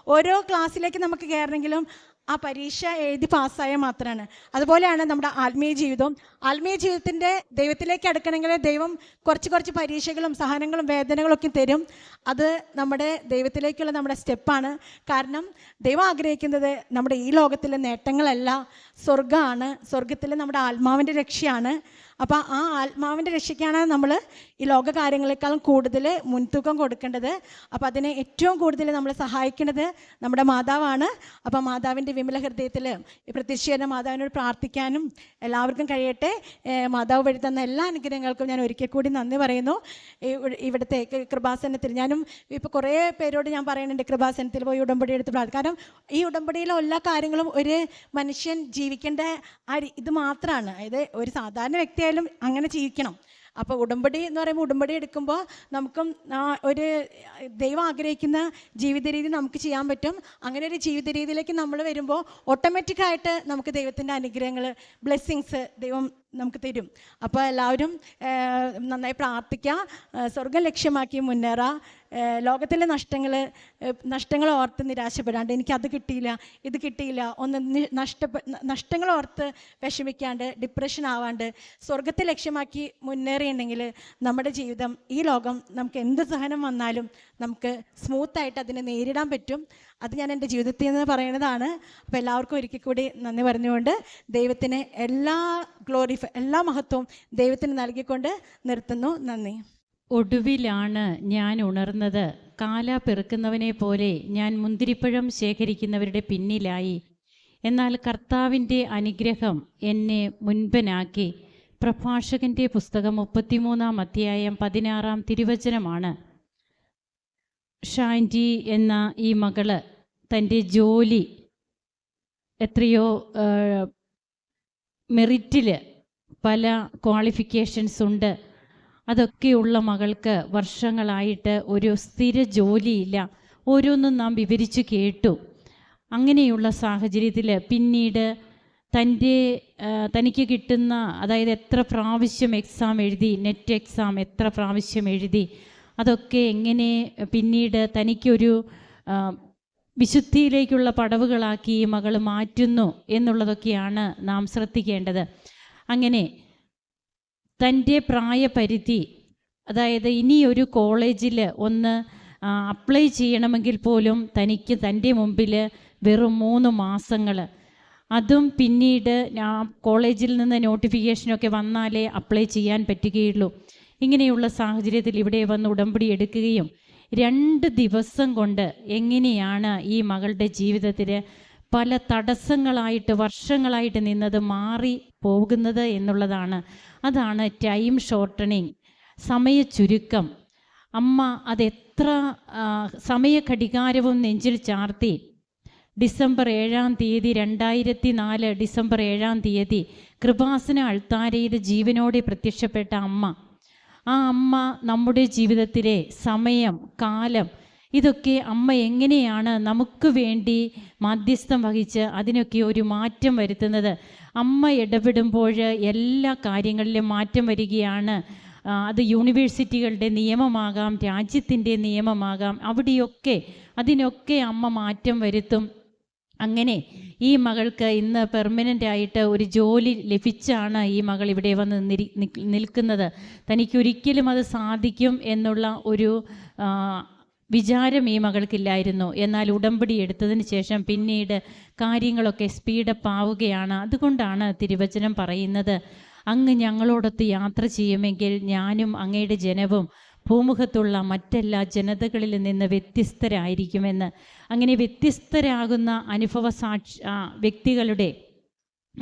ഓരോ ക്ലാസ്സിലേക്ക് നമുക്ക് കയറണമെങ്കിലും ആ പരീക്ഷ എഴുതി പാസ്സായാൽ മാത്രമാണ് അതുപോലെയാണ് നമ്മുടെ ആത്മീയ ജീവിതം ആത്മീയ ജീവിതത്തിന്റെ ദൈവത്തിലേക്ക് അടുക്കണമെങ്കിൽ ദൈവം കുറച്ച് കുറച്ച് പരീക്ഷകളും സഹനങ്ങളും വേദനകളൊക്കെ തരും. അത് നമ്മുടെ ദൈവത്തിലേക്കുള്ള നമ്മുടെ സ്റ്റെപ്പാണ്. കാരണം ദൈവം ആഗ്രഹിക്കുന്നത് നമ്മുടെ ഈ ലോകത്തിലെ നേട്ടങ്ങളല്ല സ്വർഗമാണ്. സ്വർഗത്തിൽ നമ്മുടെ ആത്മാവിന്റെ രക്ഷയാണ്. അപ്പോൾ ആ ആത്മാവിന്റെ രക്ഷയ്ക്കാണ് നമ്മൾ ഈ ലോക കാര്യങ്ങളെക്കാളും കൂടുതൽ മുൻതൂക്കം കൊടുക്കേണ്ടത്. അപ്പോൾ അതിനെ ഏറ്റവും കൂടുതൽ നമ്മൾ സഹായിക്കേണ്ടത് നമ്മുടെ മാതാവാണ്. അപ്പോൾ മാതാവിന്റെ വിമല ഹൃദയത്തിൽ ഈ പ്രത്യക്ഷീകരണ മാതാവിനോട് പ്രാർത്ഥിക്കാനും എല്ലാവർക്കും കഴിയട്ടെ. മാതാവ് വഴി തന്ന എല്ലാ അനുഗ്രഹങ്ങൾക്കും ഞാൻ ഒരിക്കൽ കൂടി നന്ദി പറയുന്നു. ഇവ- ഇവിടുത്തെ കൃപാസനത്തിൽ ഞാനും ഇപ്പോൾ കുറേ പേരോട് ഞാൻ പറയുന്നുണ്ട് കൃപാസനത്തിൽ പോയി ഉടമ്പടി എടുത്ത് കാരണം ഈ ഉടമ്പടിയിലെ എല്ലാ കാര്യങ്ങളും ഒരു മനുഷ്യൻ ജീവിക്കേണ്ട ആ ഇത് മാത്രമാണ് അതായത് ഒരു സാധാരണ വ്യക്തിയായാലും അങ്ങനെ ജീവിക്കണം. അപ്പോൾ ഉടമ്പടി എന്ന് പറയുമ്പോൾ ഉടമ്പടി എടുക്കുമ്പോൾ നമുക്കും ഒരു ദൈവം ആഗ്രഹിക്കുന്ന ജീവിത രീതി നമുക്ക് ചെയ്യാൻ പറ്റും. അങ്ങനെ ഒരു ജീവിത രീതിയിലേക്ക് നമ്മൾ വരുമ്പോൾ ഓട്ടോമാറ്റിക്കായിട്ട് നമുക്ക് ദൈവത്തിന്റെ അനുഗ്രഹങ്ങൾ ബ്ലെസ്സിങ്സ് ദൈവം നമുക്ക് തരും. അപ്പോൾ എല്ലാവരും നന്നായി പ്രാർത്ഥിക്കുക സ്വർഗം ലക്ഷ്യമാക്കി മുന്നേറുക ലോകത്തിലെ നഷ്ടങ്ങൾ നഷ്ടങ്ങൾ ഓർത്ത് നിരാശപ്പെടാണ്ട് എനിക്കത് കിട്ടിയില്ല ഇത് കിട്ടിയില്ല ഒന്ന് നഷ്ടപ്പെ നഷ്ടങ്ങൾ ഓർത്ത് വിഷമിക്കാണ്ട് ഡിപ്രഷൻ ആവാണ്ട് സ്വർഗത്തെ ലക്ഷ്യമാക്കി മുന്നേറിയുണ്ടെങ്കിൽ നമ്മുടെ ജീവിതം ഈ ലോകം നമുക്ക് എന്ത് സഹനം വന്നാലും നമുക്ക് സ്മൂത്തായിട്ട് അതിനെ നേരിടാൻ പറ്റും. അത് ഞാൻ എന്റെ ജീവിതത്തിൽ നിന്ന് പറയുന്നതാണ്. അപ്പോൾ എല്ലാവർക്കും ഒരിക്കൽ കൂടി നന്ദി പറഞ്ഞുകൊണ്ട് ദൈവത്തിന് എല്ലാ ഗ്ലോറിഫ എല്ലാ മഹത്വവും ദൈവത്തിന് നൽകിക്കൊണ്ട് നിർത്തുന്നു. നന്ദി.
ഒടുവിലാണ് ഞാൻ ഉണർന്നത്. കാല പെറുക്കുന്നവനെ പോലെ ഞാൻ മുന്തിരിപ്പഴം ശേഖരിക്കുന്നവരുടെ പിന്നിലായി. എന്നാൽ കർത്താവിന്റെ അനുഗ്രഹം എന്നെ മുൻപനാക്കി. പ്രഭാഷകന്റെ പുസ്തകം മുപ്പത്തിമൂന്നാം അധ്യായം പതിനാറാം തിരുവചനമാണ്. ഷാന്റി എന്ന ഈ മകൾ തന്റെ ജോലി എത്രയോ മെറിറ്റിൽ പല ക്വാളിഫിക്കേഷൻസ് ഉണ്ട്. അതൊക്കെയുള്ള മകൾക്ക് വർഷങ്ങളായിട്ട് ഒരു സ്ഥിര ജോലിയില്ല. ഓരോന്നും നാം വിവരിച്ചു കേട്ടു. അങ്ങനെയുള്ള സാഹചര്യത്തിൽ പിന്നീട് തന്റെ തനിക്ക് കിട്ടുന്ന അതായത് എത്ര പ്രാവശ്യം എക്സാം എഴുതി നെറ്റ് എക്സാം എത്ര പ്രാവശ്യം എഴുതി അതൊക്കെ എങ്ങനെ പിന്നീട് തനിക്കൊരു വിശുദ്ധിയിലേക്കുള്ള പടവുകളാക്കി മകൾ മാറ്റുന്നു എന്നുള്ളതൊക്കെയാണ് നാം ശ്രദ്ധിക്കേണ്ടത്. അങ്ങനെ തന്റെ പ്രായപരിധി അതായത് ഇനി ഒരു കോളേജിൽ ഒന്ന് അപ്ലൈ ചെയ്യണമെങ്കിൽ പോലും തനിക്ക് തന്റെ മുമ്പിൽ വെറും മൂന്ന് മാസങ്ങൾ അതും പിന്നീട് കോളേജിൽ നിന്ന് നോട്ടിഫിക്കേഷനൊക്കെ വന്നാലേ അപ്ലൈ ചെയ്യാൻ പറ്റുകയുള്ളൂ. ഇങ്ങനെയുള്ള സാഹചര്യത്തിൽ ഇവിടെ വന്ന് ഉടമ്പടി എടുക്കുകയും രണ്ട് ദിവസം കൊണ്ട് എങ്ങനെയാണ് ഈ മകളുടെ ജീവിതത്തിൽ പല തടസ്സങ്ങളായിട്ട് വർഷങ്ങളായിട്ട് നിന്നത് മാറി പോകുന്നത് എന്നുള്ളതാണ്. അതാണ് ടൈം ഷോർട്ടണിങ് സമയ ചുരുക്കം. അമ്മ അതെത്ര സമയഘടികാരവും സമയ ഘടികാരവും നെഞ്ചിൽ ചാർത്തി. ഡിസംബർ ഏഴാം തീയതി രണ്ടായിരത്തി നാല് ഡിസംബർ ഏഴാം തീയതി കൃപാസന അൾത്താരയിൽ ജീവനോടെ പ്രത്യക്ഷപ്പെട്ട അമ്മ ആ അമ്മ നമ്മുടെ ജീവിതത്തിലെ സമയം കാലം ഇതൊക്കെ അമ്മ എങ്ങനെയാണ് നമുക്ക് വേണ്ടി മാധ്യസ്ഥം വഹിച്ച് അതിനൊക്കെ ഒരു മാറ്റം വരുത്തുന്നത്? അമ്മ ഇടപെടുമ്പോൾ എല്ലാ കാര്യങ്ങളിലും മാറ്റം വരികയാണ്. അത് യൂണിവേഴ്സിറ്റികളുടെ നിയമമാകാം രാജ്യത്തിന്റെ നിയമമാകാം അവിടെയൊക്കെ അതിനൊക്കെ അമ്മ മാറ്റം വരുത്തും. അങ്ങനെ ഈ മകൾക്ക് ഇന്ന് പെർമനന്റ് ആയിട്ട് ഒരു ജോലി ലഭിച്ചാണ് ഈ മകൾ ഇവിടെ വന്ന് നിൽക്കുന്നത്. തനിക്കൊരിക്കലും അത് സാധിക്കും എന്നുള്ള ഒരു വിചാരം ഈ മകൾക്കില്ലായിരുന്നു. എന്നാൽ ഉടമ്പടി എടുത്തതിന് ശേഷം പിന്നീട് കാര്യങ്ങളൊക്കെ സ്പീഡപ്പ് ആവുകയാണ്. അതുകൊണ്ടാണ് തിരുവചനം പറയുന്നത് അങ്ങ് ഞങ്ങളോടൊത്ത് യാത്ര ചെയ്യുമെങ്കിൽ ഞാനും അങ്ങയുടെ ജനവും ഭൂമുഖത്തുള്ള മറ്റെല്ലാ ജനതകളിൽ നിന്ന് വ്യത്യസ്തരായിരിക്കുമെന്ന്. അങ്ങനെ വ്യത്യസ്തരാകുന്ന അനുഭവ സാക്ഷി വ്യക്തികളുടെ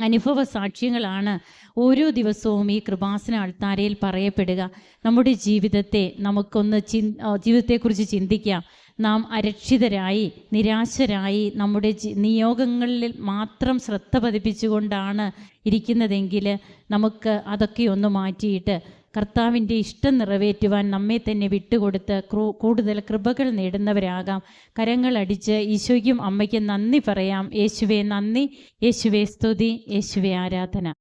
അനുഭവ സാക്ഷ്യങ്ങളാണ് ഓരോ ദിവസവും ഈ കൃപാസന അൾത്താരയിൽ പറയപ്പെടുക. നമ്മുടെ ജീവിതത്തെ നമുക്കൊന്ന് ചി ജീവിതത്തെക്കുറിച്ച് ചിന്തിക്കാം. നാം അരക്ഷിതരായി നിരാശരായി നമ്മുടെ നിയോഗങ്ങളിൽ മാത്രം ശ്രദ്ധ പതിപ്പിച്ചുകൊണ്ടാണ് ഇരിക്കുന്നതെങ്കിൽ നമുക്ക് അതൊക്കെ ഒന്ന് മാറ്റിയിട്ട് കർത്താവിന്റെ ഇഷ്ടം നിറവേറ്റുവാൻ നമ്മെ തന്നെ വിട്ടുകൊടുത്ത് കൂടുതൽ കൃപകൾ നേടുന്നവരാകാം. കരങ്ങൾ അടിച്ച് ഈശോയ്ക്കും അമ്മയ്ക്കും നന്ദി പറയാം. യേശുവെ നന്ദി. യേശുവെ സ്തുതി. യേശുവെ ആരാധന.